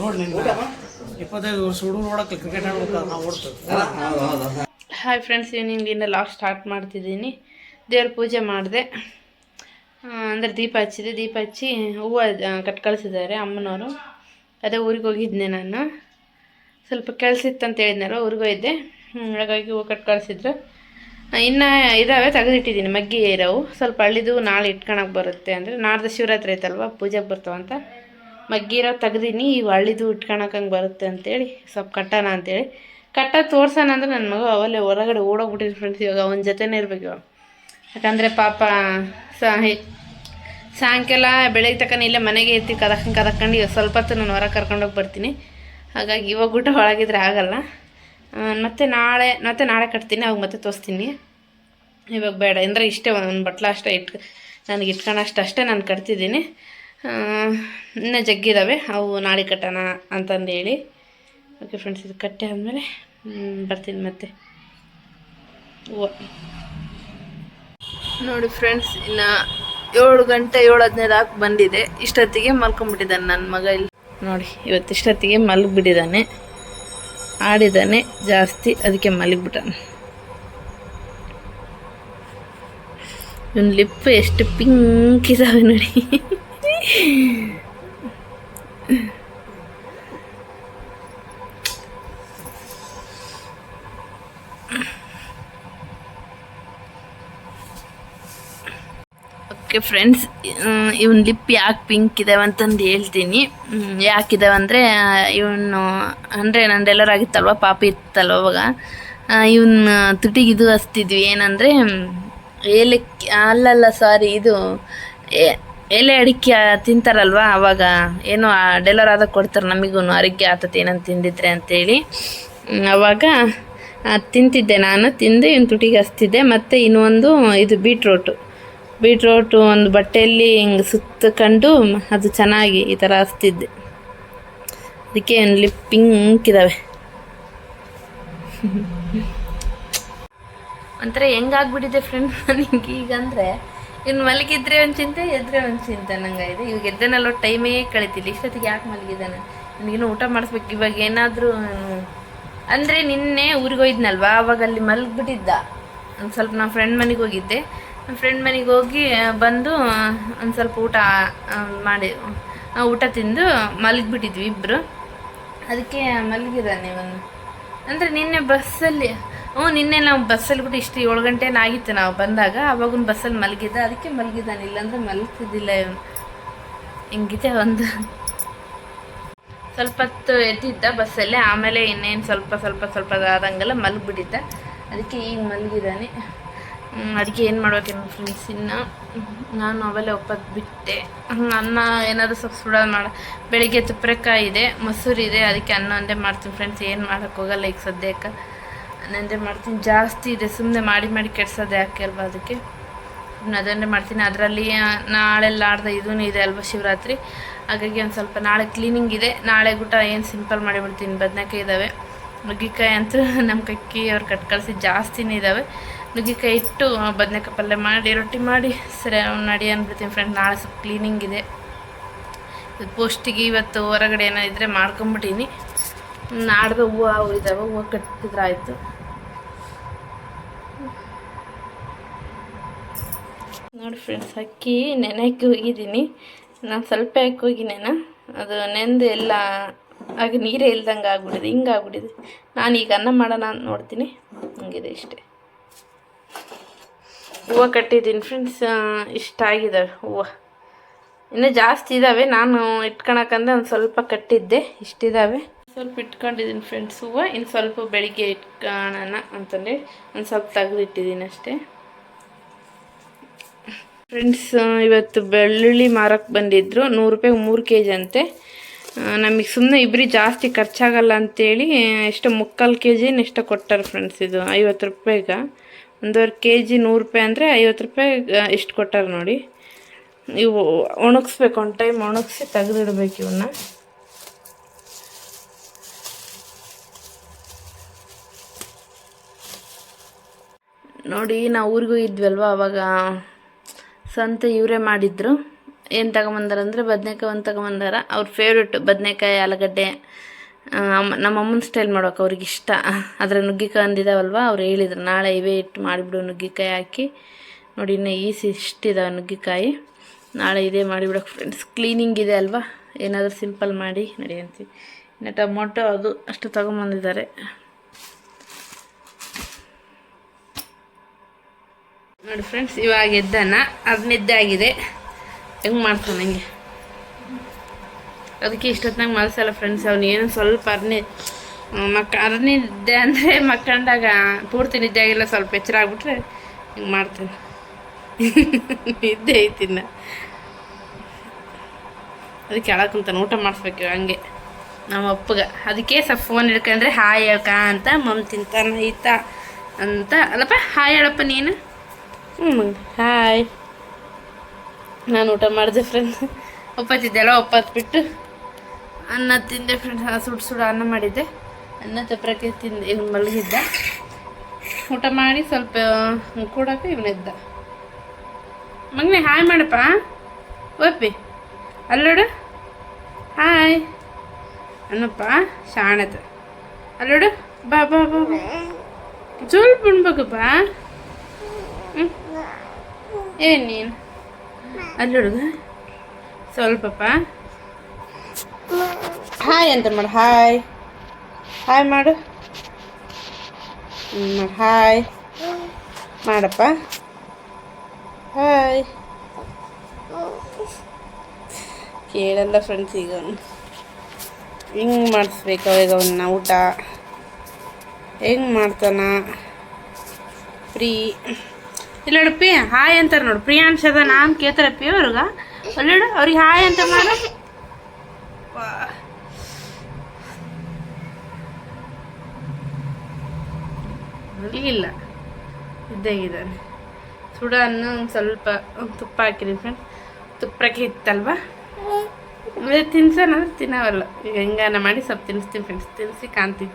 ನೋಡಿ ನಿನ್ಗೆ ಇಪ್ಪತ್ತೈದು ವರ್ಷ ಹುಡುಗರು ನೋಡಕ್ಕೆ ಕ್ರಿಕೆಟ್ ಆಡ್ಬೇಕು ನಾವು ಓಡ್ತೇವೆ. ಹಾಯ್ ಫ್ರೆಂಡ್ಸ್ ಈವ್ನಿಂಗಿಂದ ಲಾಸ್ಟ್ ಸ್ಟಾರ್ಟ್ ಮಾಡ್ತಿದ್ದೀನಿ. ದೇವ್ರ ಪೂಜೆ ಮಾಡಿದೆ. ಅಂದರೆ ದೀಪ ಹಚ್ಚಿದೆ. ದೀಪ ಹಚ್ಚಿ ಹೂವು ಕಟ್ ಕಳಿಸಿದ್ದಾರೆ ಅಮ್ಮನವರು. ಅದೇ ಊರಿಗೆ ಹೋಗಿದ್ದೆ ನಾನು. ಸ್ವಲ್ಪ ಕೆಲಸ ಇತ್ತು ಅಂತ ಹೇಳಿದ್ನಲ್ಲ ಊರಿಗೂ ಇದ್ದೆ. ಹಾಗಾಗಿ ಹೂವು ಕಟ್ ಕಳಿಸಿದ್ರು. ಇನ್ನು ಇದ್ದಾವೆ ತೆಗೆದಿಟ್ಟಿದ್ದೀನಿ, ಮಗ್ಗಿ ಇರೋವು. ಸ್ವಲ್ಪ ಹಳ್ಳಿದು ನಾಳೆ ಇಟ್ಕೊಳಕ್ಕೆ ಬರುತ್ತೆ ಅಂದರೆ, ನಾಡ್ದು ಶಿವರಾತ್ರಿ ಐತಲ್ವ, ಪೂಜೆಗೆ ಬರ್ತಾವಂತ ಮಗ್ಗಿ ಇರೋ ತೆಗ್ದೀನಿ ಇವು ಹಳ್ಳಿದು ಇಟ್ಕೊಳಕಂಗೆ ಬರುತ್ತೆ ಅಂತೇಳಿ, ಸ್ವಲ್ಪ ಕಟ್ಟೋಣ ಅಂತೇಳಿ. ಕಟ್ಟ ತೋರ್ಸೋಣ ಅಂದ್ರೆ ನನ್ನ ಮಗ ಅವಲ್ಲೇ ಹೊರಗಡೆ ಓಡೋಗ್ಬಿಟ್ಟಿದ್ರು ಫ್ರೆಂಡ್ಸ್ ಇವಾಗ, ಅವನ ಜೊತೆನೇ ಇರಬೇಕು ಇವಾಗ. ಯಾಕಂದರೆ ಪಾಪ ಸಾಯ್ ಸಾಯಂಕಾಲ ಬೆಳಗ್ಗೆ ತಕ್ಕ ಇಲ್ಲೇ ಮನೆಗೆ ಎತ್ತಿ ಕದಕೊಂಡು ಕದಕೊಂಡು ಇವಾಗ ಸ್ವಲ್ಪ ಹೊತ್ತು ನಾನು ಹೊರಗೆ ಕರ್ಕೊಂಡೋಗಿ ಬರ್ತೀನಿ. ಹಾಗಾಗಿ ಇವಾಗ ಊಟ ಒಳಗಿದ್ರೆ ಆಗಲ್ಲ. ಮತ್ತು ನಾಳೆ, ಮತ್ತೆ ನಾಳೆ ಕಟ್ತೀನಿ, ಅವಾಗ ಮತ್ತೆ ತೋರಿಸ್ತೀನಿ. ಇವಾಗ ಬೇಡ, ಅಂದರೆ ಇಷ್ಟೇ ಒಂದು ಬಟ್ಲ ಅಷ್ಟೇ ಇಟ್ ನನಗೆ ಇಟ್ಕೊಳಷ್ಟು ಅಷ್ಟೇ ನಾನು ಕಟ್ತಿದ್ದೀನಿ. ಇನ್ನೂ ಜಗ್ಗಿದ್ದಾವೆ ಅವು ನಾಳೆ ಕಟ್ಟೋಣ ಅಂತಂದು ಹೇಳಿ ಓಕೆ ಫ್ರೆಂಡ್ಸ್ ಇದು ಕಟ್ಟೆ ಆದಮೇಲೆ ಬರ್ತೀನಿ ಮತ್ತೆ. ನೋಡಿ ಫ್ರೆಂಡ್ಸ್ ಇನ್ನು ಏಳು ಗಂಟೆ ಏಳು ಹದಿನೈದು ಹಾಕಿ ಬಂದಿದೆ. ಇಷ್ಟೊತ್ತಿಗೆ ಮಲ್ಕೊಂಡ್ಬಿಟ್ಟಿದ್ದಾನೆ ನನ್ನ ಮಗ ಇಲ್ಲಿ. ನೋಡಿ ಇವತ್ತಿಷ್ಟೊತ್ತಿಗೆ ಮಲಗಿಬಿಟ್ಟಿದ್ದಾನೆ. ಆಡಿದ್ದಾನೆ ಜಾಸ್ತಿ ಅದಕ್ಕೆ ಮಲಗಿಬಿಟ್ಟಾನೆ. ಇವನ್ ಲಿಪ್ ಎಷ್ಟು ಪಿಂಕ್ ಇದಾವೆ ನೋಡಿ. ಓಕೆ ಫ್ರೆಂಡ್ಸ್ ಇವನ್ ಲಿಪ್ ಯಾಕೆ ಪಿಂಕ್ ಇದಾವೆ ಅಂತಂದು ಹೇಳ್ತೀನಿ. ಯಾಕಿದಾವೆ ಅಂದರೆ, ಇವನು, ಅಂದರೆ ನಾನು ಡೆಲರ್ ಆಗಿತ್ತಲ್ವ, ಪಾಪ ಇತ್ತಲ್ವ ಅವಾಗ. ಇವನ್ ತುಟಿಗೆ ಇದು ಹಚ್ತಿದ್ವಿ, ಏನಂದರೆ ಏಲಕ್ಕಿ, ಅಲ್ಲಲ್ಲ ಸಾರಿ ಇದು ಎಲೆ ಅಡಿಕೆ ತಿಂತಾರಲ್ವ ಅವಾಗ, ಏನೋ ಡೆಲರ್ ಆದಾಗ ಕೊಡ್ತಾರೆ ನಮಗೂ ಆರೋಗ್ಯ ಆಗ್ತದೆ ಏನಂತ ತಿಂದಿದ್ರೆ ಅಂತೇಳಿ. ಅವಾಗ ತಿಂತಿದ್ದೆ ನಾನು, ತಿಂದು ಇವ್ನ ತುಟಿಗೆ ಹಚ್ತಿದ್ದೆ, ಮತ್ತು ಇನ್ನೊಂದು, ಇದು ಬೀಟ್ರೋಟು ಬೀಟ್ರೋಟು ಒಂದು ಬಟ್ಟೆಯಲ್ಲಿ ಹಿಂಗೆ ಸುತ್ತಕೊಂಡು ಅದು ಚೆನ್ನಾಗಿ ಈ ಥರ ಹಚ್ತಿದ್ದೆ. ಅದಕ್ಕೆ ಅಲ್ಲಿ ಪಿಂಕ್ ಇದ್ದಾವೆ ಒಂಥರ ಹೆಂಗಾಗ್ಬಿಟ್ಟಿದೆ ಫ್ರೆಂಡ್ ನನಗೆ ಈಗ ಅಂದರೆ? ಇನ್ನು ಮಲಗಿದ್ರೆ ಒಂದು ಚಿಂತೆ, ಎದ್ರೆ ಒಂದು ಚಿಂತೆ ನಂಗಾಗಿದೆ ಇವಾಗ ಎದ್ದನಲ್ಲೋ ಟೈಮೇ ಕಳಿತಿಲ್ಲ. ಇಷ್ಟೊತ್ತಿಗೆ ಯಾಕೆ ಮಲಗಿದ್ದಾನೆ? ನನಗಿನ್ನು ಊಟ ಮಾಡಿಸ್ಬೇಕು, ಇವಾಗ ಏನಾದರೂ ಅಂದರೆ ನಿನ್ನೆ ಊರಿಗೆ ಹೋಗಿದ್ನಲ್ವಾ ಅವಾಗ ಅಲ್ಲಿ ಮಲಗಿಬಿಟ್ಟಿದ್ದ. ಒಂದು ಸ್ವಲ್ಪ ನಾನು ಫ್ರೆಂಡ್ ಮನೆಗೆ ಹೋಗಿದ್ದೆ. ಫ್ರೆಂಡ್ ಮನೆಗೆ ಹೋಗಿ ಬಂದು ಒಂದು ಸ್ವಲ್ಪ ಊಟ ಮಾಡಿ ಊಟ ತಿಂದು ಮಲಗಿಬಿಟ್ಟಿದ್ವಿ ಇಬ್ಬರು ಅದಕ್ಕೆ ಮಲಗಿದ್ದಾನೆ ಒಂದು ಅಂದರೆ ನಿನ್ನೆ ಬಸ್ಸಲ್ಲಿ ಹ್ಞೂ, ನಿನ್ನೆ ನಾವು ಬಸ್ಸಲ್ಲಿ ಕೂಡ ಇಷ್ಟು ಏಳು ಗಂಟೆ ಆಗಿತ್ತು ನಾವು ಬಂದಾಗ ಅವಾಗೂ ಬಸ್ಸಲ್ಲಿ ಮಲಗಿದ್ದ. ಅದಕ್ಕೆ ಮಲಗಿದ್ದಾನೆ, ಇಲ್ಲಾಂದರೆ ಮಲಗ್ತಿದ್ದಿಲ್ಲ ಇವನು. ಹಿಂಗಿದೆ ಒಂದು. ಸ್ವಲ್ಪ ಹೊತ್ತು ಎದ್ದಿದ್ದ ಬಸ್ಸಲ್ಲಿ ಆಮೇಲೆ ಇನ್ನೇನು ಸ್ವಲ್ಪ ಸ್ವಲ್ಪ ಸ್ವಲ್ಪ ಆದಂಗೆಲ್ಲ ಮಲಗಿಬಿಟ್ಟಿದ್ದ. ಅದಕ್ಕೆ ಈಗ ಮಲಗಿದ್ದಾನೆ. ಅದಕ್ಕೆ ಏನು ಮಾಡ್ಬೇಕೇನು ಫ್ರೆಂಡ್ಸ್ ಇನ್ನು. ನಾನು ಅವೆಲ್ಲ ಒಪ್ಪತ್ತು ಬಿಟ್ಟೆ. ಅನ್ನ ಏನಾದರೂ ಸ್ವಲ್ಪ ಸುಡೋದು ಮಾಡ. ಬೆಳಿಗ್ಗೆ ತುಪ್ಪರೆಕಾಯಿ ಇದೆ, ಮೊಸರು ಇದೆ ಅದಕ್ಕೆ ಅನ್ನ ಒಂದೇ ಮಾಡ್ತೀನಿ ಫ್ರೆಂಡ್ಸ್ ಏನು ಮಾಡೋಕ್ಕೆ ಹೋಗಲ್ಲ ಈಗ ಸದ್ಯಕ್ಕೆ. ಅನ್ನೊಂದೇ ಮಾಡ್ತೀನಿ. ಜಾಸ್ತಿ ಇದೆ ಸುಮ್ಮನೆ ಮಾಡಿ ಮಾಡಿ ಕೆಡ್ಸೋದು ಯಾಕೆ ಅಲ್ವಾ ಅದಕ್ಕೆ ಅದನ್ನೇ ಮಾಡ್ತೀನಿ. ಅದರಲ್ಲಿ ನಾಳೆ ನಾಡ್ದು ಇದೂ ಇದೆ ಅಲ್ವಾ ಶಿವರಾತ್ರಿ. ಹಾಗಾಗಿ ಒಂದು ಸ್ವಲ್ಪ ನಾಳೆ ಕ್ಲೀನಿಂಗ್ ಇದೆ. ನಾಳೆ ಊಟ ಏನು ಸಿಂಪಲ್ ಮಾಡಿಬಿಡ್ತೀನಿ. ಬದನೆಕಾಯಿ ಇದ್ದಾವೆ ನುಗ್ಗಿಕಾಯಿ ಅಂತೂ ನಮ್ಮ ಕಕ್ಕಿ ಅವ್ರು ಕಟ್ ಕಳಿಸಿ ಜಾಸ್ತಿನೇ ಇದ್ದಾವೆ ನುಗ್ಗಿಕಾಯಿ ಇಟ್ಟು ಬದನೆಕಾಯಿ ಪಲ್ಯ ಮಾಡಿ, ರೊಟ್ಟಿ ಮಾಡಿ. ಸರಿ ನಡಿ ಅಂದ್ಬಿಡ್ತೀನಿ ಫ್ರೆಂಡ್ ನಾಳೆ ಸ್ವಲ್ಪ ಕ್ಲೀನಿಂಗ್ ಇದೆ. ಪೋಸ್ಟಿಗೆ ಇವತ್ತು ಹೊರಗಡೆ ಏನೋ ಇದ್ದರೆ ಮಾಡ್ಕೊಂಬಿಟ್ಟೀನಿ ನಾಡ್ದು ಹೂವು ಇದ್ದಾವೆ ಹೂವು ಕಟ್ಟಿದ್ರೆ ಆಯಿತು. ನೋಡಿ ಫ್ರೆಂಡ್ಸ್ ಅಕ್ಕಿ ನೆನೆಯಕ್ಕೆ ಹೋಗಿದ್ದೀನಿ. ನಾನು ಸ್ವಲ್ಪ ಯಾಕೆ ಹೋಗಿನೇನ? ಅದು ನೆಂದು ಎಲ್ಲ, ಆಗ ನೀರೇ ಇಲ್ದಂಗೆ ಆಗ್ಬಿಟ್ಟಿದೆ ಹಿಂಗೆ ಆಗ್ಬಿಟ್ಟಿದೆ ನಾನು ಈಗ ಅನ್ನ ಮಾಡೋಣ ಅಂತ ನೋಡ್ತೀನಿ. ಹಂಗಿದೆ ಇಷ್ಟೇ. ಹೂವು ಕಟ್ಟಿದ್ದೀನಿ ಫ್ರೆಂಡ್ಸ್ ಇಷ್ಟ ಆಗಿದ್ದಾವೆ ಹೂವು. ಇನ್ನೂ ಜಾಸ್ತಿ ಇದ್ದಾವೆ ನಾನು ಇಟ್ಕೊಳಕಂದ್ರೆ ಒಂದು ಸ್ವಲ್ಪ ಕಟ್ಟಿದ್ದೆ ಇಷ್ಟಿದ್ದಾವೆ ಸ್ವಲ್ಪ ಇಟ್ಕೊಂಡಿದ್ದೀನಿ ಫ್ರೆಂಡ್ಸ್ ಹೂವು. ಇನ್ನು ಸ್ವಲ್ಪ ಬೆಳಿಗ್ಗೆ ಇಟ್ಕೊಳ್ಳೋಣ ಅಂತಂದೇಳಿ ಒಂದು ಸ್ವಲ್ಪ ತೆಗೆದಿಟ್ಟಿದ್ದೀನಿ ಅಷ್ಟೇ. ಫ್ರೆಂಡ್ಸ್ ಇವತ್ತು ಬೆಳ್ಳುಳ್ಳಿ ಮಾರಕ್ಕೆ ಬಂದಿದ್ದರು ನೂರು ರೂಪಾಯಿ ಮೂರು ಕೆ ಜಿ ಅಂತೆ ನಮಗೆ ಸುಮ್ಮನೆ ಇಬ್ಬರಿಗೆ ಜಾಸ್ತಿ ಖರ್ಚಾಗಲ್ಲ ಅಂತೇಳಿ ಎಷ್ಟು ಮುಕ್ಕಾಲು ಕೆ ಜಿನ ಎಷ್ಟೋ ಕೊಟ್ಟಾರೆ ಫ್ರೆಂಡ್ಸ್ ಇದು ಐವತ್ತು ರೂಪಾಯಿಗೆ. ಒಂದೂವರೆ ಕೆ ಜಿ ನೂರು ರೂಪಾಯಿ ಅಂದರೆ ಐವತ್ತು ರೂಪಾಯಿ ಇಷ್ಟು ಕೊಟ್ಟಾರೆ ನೋಡಿ. ಇವು ಒಣಗಿಸ್ಬೇಕು, ಒಂದು ಟೈಮ್ ಒಣಗಿಸಿ ತೆಗೆದಿಡ್ಬೇಕು ಇವನ್ನ ನೋಡಿ, ನಾವು ಊರಿಗೂ ಇದ್ವಲ್ವ ಅವಾಗ. ಸಂತೆ ಇವರೇ ಮಾಡಿದ್ರು. ಏನು ತಗೊಂಬಂದಾರ ಅಂದರೆ ಬದನೇಕಾಯಿ ಒಂದು ತಗೊಂಬಂದಾರ. ಅವ್ರ ಫೇವ್ರೇಟ್ ಬದನೆಕಾಯಿ, ಆಲೂಗಡ್ಡೆ. ನಮ್ಮ ಅಮ್ಮನ ಸ್ಟೈಲ್ ಮಾಡೋಕೆ ಅವ್ರಿಗೆ ಇಷ್ಟ. ಅದರ ನುಗ್ಗಿಕಾಯಿ ಅಂದಿದ್ದಾವಲ್ವ ಅವ್ರು ಹೇಳಿದ್ರು, ನಾಳೆ ಇವೇ ಇಟ್ಟು ಮಾಡಿಬಿಡು ನುಗ್ಗಿಕಾಯಿ ಹಾಕಿ. ನೋಡಿ, ಇನ್ನೂ ಈಸಿ ಇಷ್ಟಿದಾವೆ ನುಗ್ಗಿಕಾಯಿ. ನಾಳೆ ಇದೇ ಮಾಡಿಬಿಡೋಕೆ ಫ್ರೆಂಡ್ಸ್ ಕ್ಲೀನಿಂಗ್ ಇದೆ ಅಲ್ವಾ? ಏನಾದರೂ ಸಿಂಪಲ್ ಮಾಡಿ ನಡೆಯಂತೀವಿ ಇನ್ನು ಟೊಮೊಟೊ ಅದು ಅಷ್ಟು ತಗೊಂಬಂದಿದ್ದಾರೆ. ನೋಡಿ ಫ್ರೆಂಡ್ಸ್ ಇವಾಗ ಎದ್ದಾನ ಅದು ನಿದ್ದೆ ಆಗಿದೆ ಹೆಂಗೆ ಮಾಡ್ತಾನೆ ಹಂಗೆ? ಅದಕ್ಕೆ ಇಷ್ಟೊತ್ತಿನಾಗ ಮಲಸಲ್ಲ ಫ್ರೆಂಡ್ಸ್ ಅವ್ನು ಏನು ಸ್ವಲ್ಪ ಅರ್ನಿ ಮಕ್ಕ ಅರ್ನಿದ್ದೆ ಅಂದರೆ ಮಕ್ಕಂಡಾಗ ಪೂರ್ತಿ ನಿದ್ದೆ ಆಗಿಲ್ಲ, ಸ್ವಲ್ಪ ಎಚ್ಚರ ಆಗ್ಬಿಟ್ರೆ ಹಿಂಗೆ ಮಾಡ್ತೇನೆ. ನಿದ್ದೆ ಐತಿನ್ನ ಅದಕ್ಕೆ ಕೆಳಗೆ ಕುಂತಾನೆ, ಊಟ ಮಾಡಿಸ್ಬೇಕು ಹಂಗೆ. ನಮ್ಮ ಅಪ್ಪಗೆ. ಅದಕ್ಕೆ ಸ್ವಲ್ಪ ಫೋನ್ ಹಿಡ್ಕೊಂಡ್ರೆ ಹಾಯ್ ಹೇಳ್ಕ ಅಂತ ಮಮ್ ತಿಂತಾನ, ಈತ ಅಂತ. ಅಲ್ಲಪ್ಪ ಹಾಯ್ ಹೇಳಪ್ಪ ನೀನು. ಹ್ಞೂ ಹಾಯ್ ನಾನು ಊಟ ಮಾಡಿದೆ ಫ್ರೆಂಡ್ಸ್ ಒಪ್ಪತ್ತಿದ್ದೆಲ್ಲ ಒಪ್ಪತ್ಬಿಟ್ಟು ಅನ್ನ ತಿಂದೆ ಫ್ರೆಂಡ್ಸ್ ಸುಡು ಸುಡು ಅನ್ನ ಮಾಡಿದ್ದೆ. ಅನ್ನ ಚಪ್ರಕ್ಕೆ ತಿಂದೆ, ಇವ್ನು ಮಲಗಿದ್ದ. ಊಟ ಮಾಡಿ ಸ್ವಲ್ಪ ಕೂಡಕ್ಕೆ ಇವನಿದ್ದ ಮಗನೇ, ಹಾಯ್ ಮಾಡಪ್ಪ. ಒಪ್ಪಿ. ಅಲ್ಲೋಡು. ಹಾಯ್. ಅನ್ನಪ್ಪ ಶಾಣದ ಅಲ್ಲೋಡು. ಬಾ ಬಾ ಬಾ ಸ್ವಲ್ಪ ಹ್ಞೂ ಏನು ನೀನು? ಅಲ್ಲೋಡುಗ. ಸ್ವಲ್ಪಪ್ಪ. ಹಾಯ್ ಅಂತ ಮಾಡು. ಹಾಯ್ ಹಾಯ್ ಮಾಡು. ಹಾಯ್ ಮಾಡಪ್ಪ. ಹಾಯ್ ಕೇಳಲ್ಲ ಫ್ರೆಂಡ್ಸ್ ಈಗ ಹಿಂಗೆ ಮಾಡಿಸ್ಬೇಕು ಅವಾಗ ಅವನ್ನ ಊಟ? ಹೆಂಗೆ ಮಾಡ್ತಾನ? ಪ್ರೀ. ಇಲ್ಲ ನೋಡಪ್ಪಿ ಹಾಯ್ ಅಂತಾರೆ ನೋಡು. ಪ್ರಿಯಾಂಶ್ ಅದ. ನಾನು ಕೇಳ್ತಾರೆ ಪಿ ಅವ್ರಿಗೆ ಅಲ್ಲೋಡು ಅವ್ರಿಗೆ ಹಾಯ್ ಅಂತ ಮಾಡು. ಇಲ್ಲ. ಇದ್ದಾಗಿದ್ದಾನೆ ಸುಡ ಅನ್ನ ಒಂದು ಸ್ವಲ್ಪ ತುಪ್ಪ ಹಾಕಿರಿ ಫ್ರೆಂಡ್ ತುಪ್ಪಕ್ಕೆ ಇತ್ತಲ್ವ ತಿನ್ಸೋಣ ತಿನ್ನವಲ್ಲ. ಈಗ ಹೆಂಗಾನ ಮಾಡಿ ಸ್ವಲ್ಪ ತಿನ್ನಿಸ್ತೀನಿ ಫ್ರೆಂಡ್ಸ್ ತಿನ್ನಿಸಿ ಕಾಣ್ತೀವಿ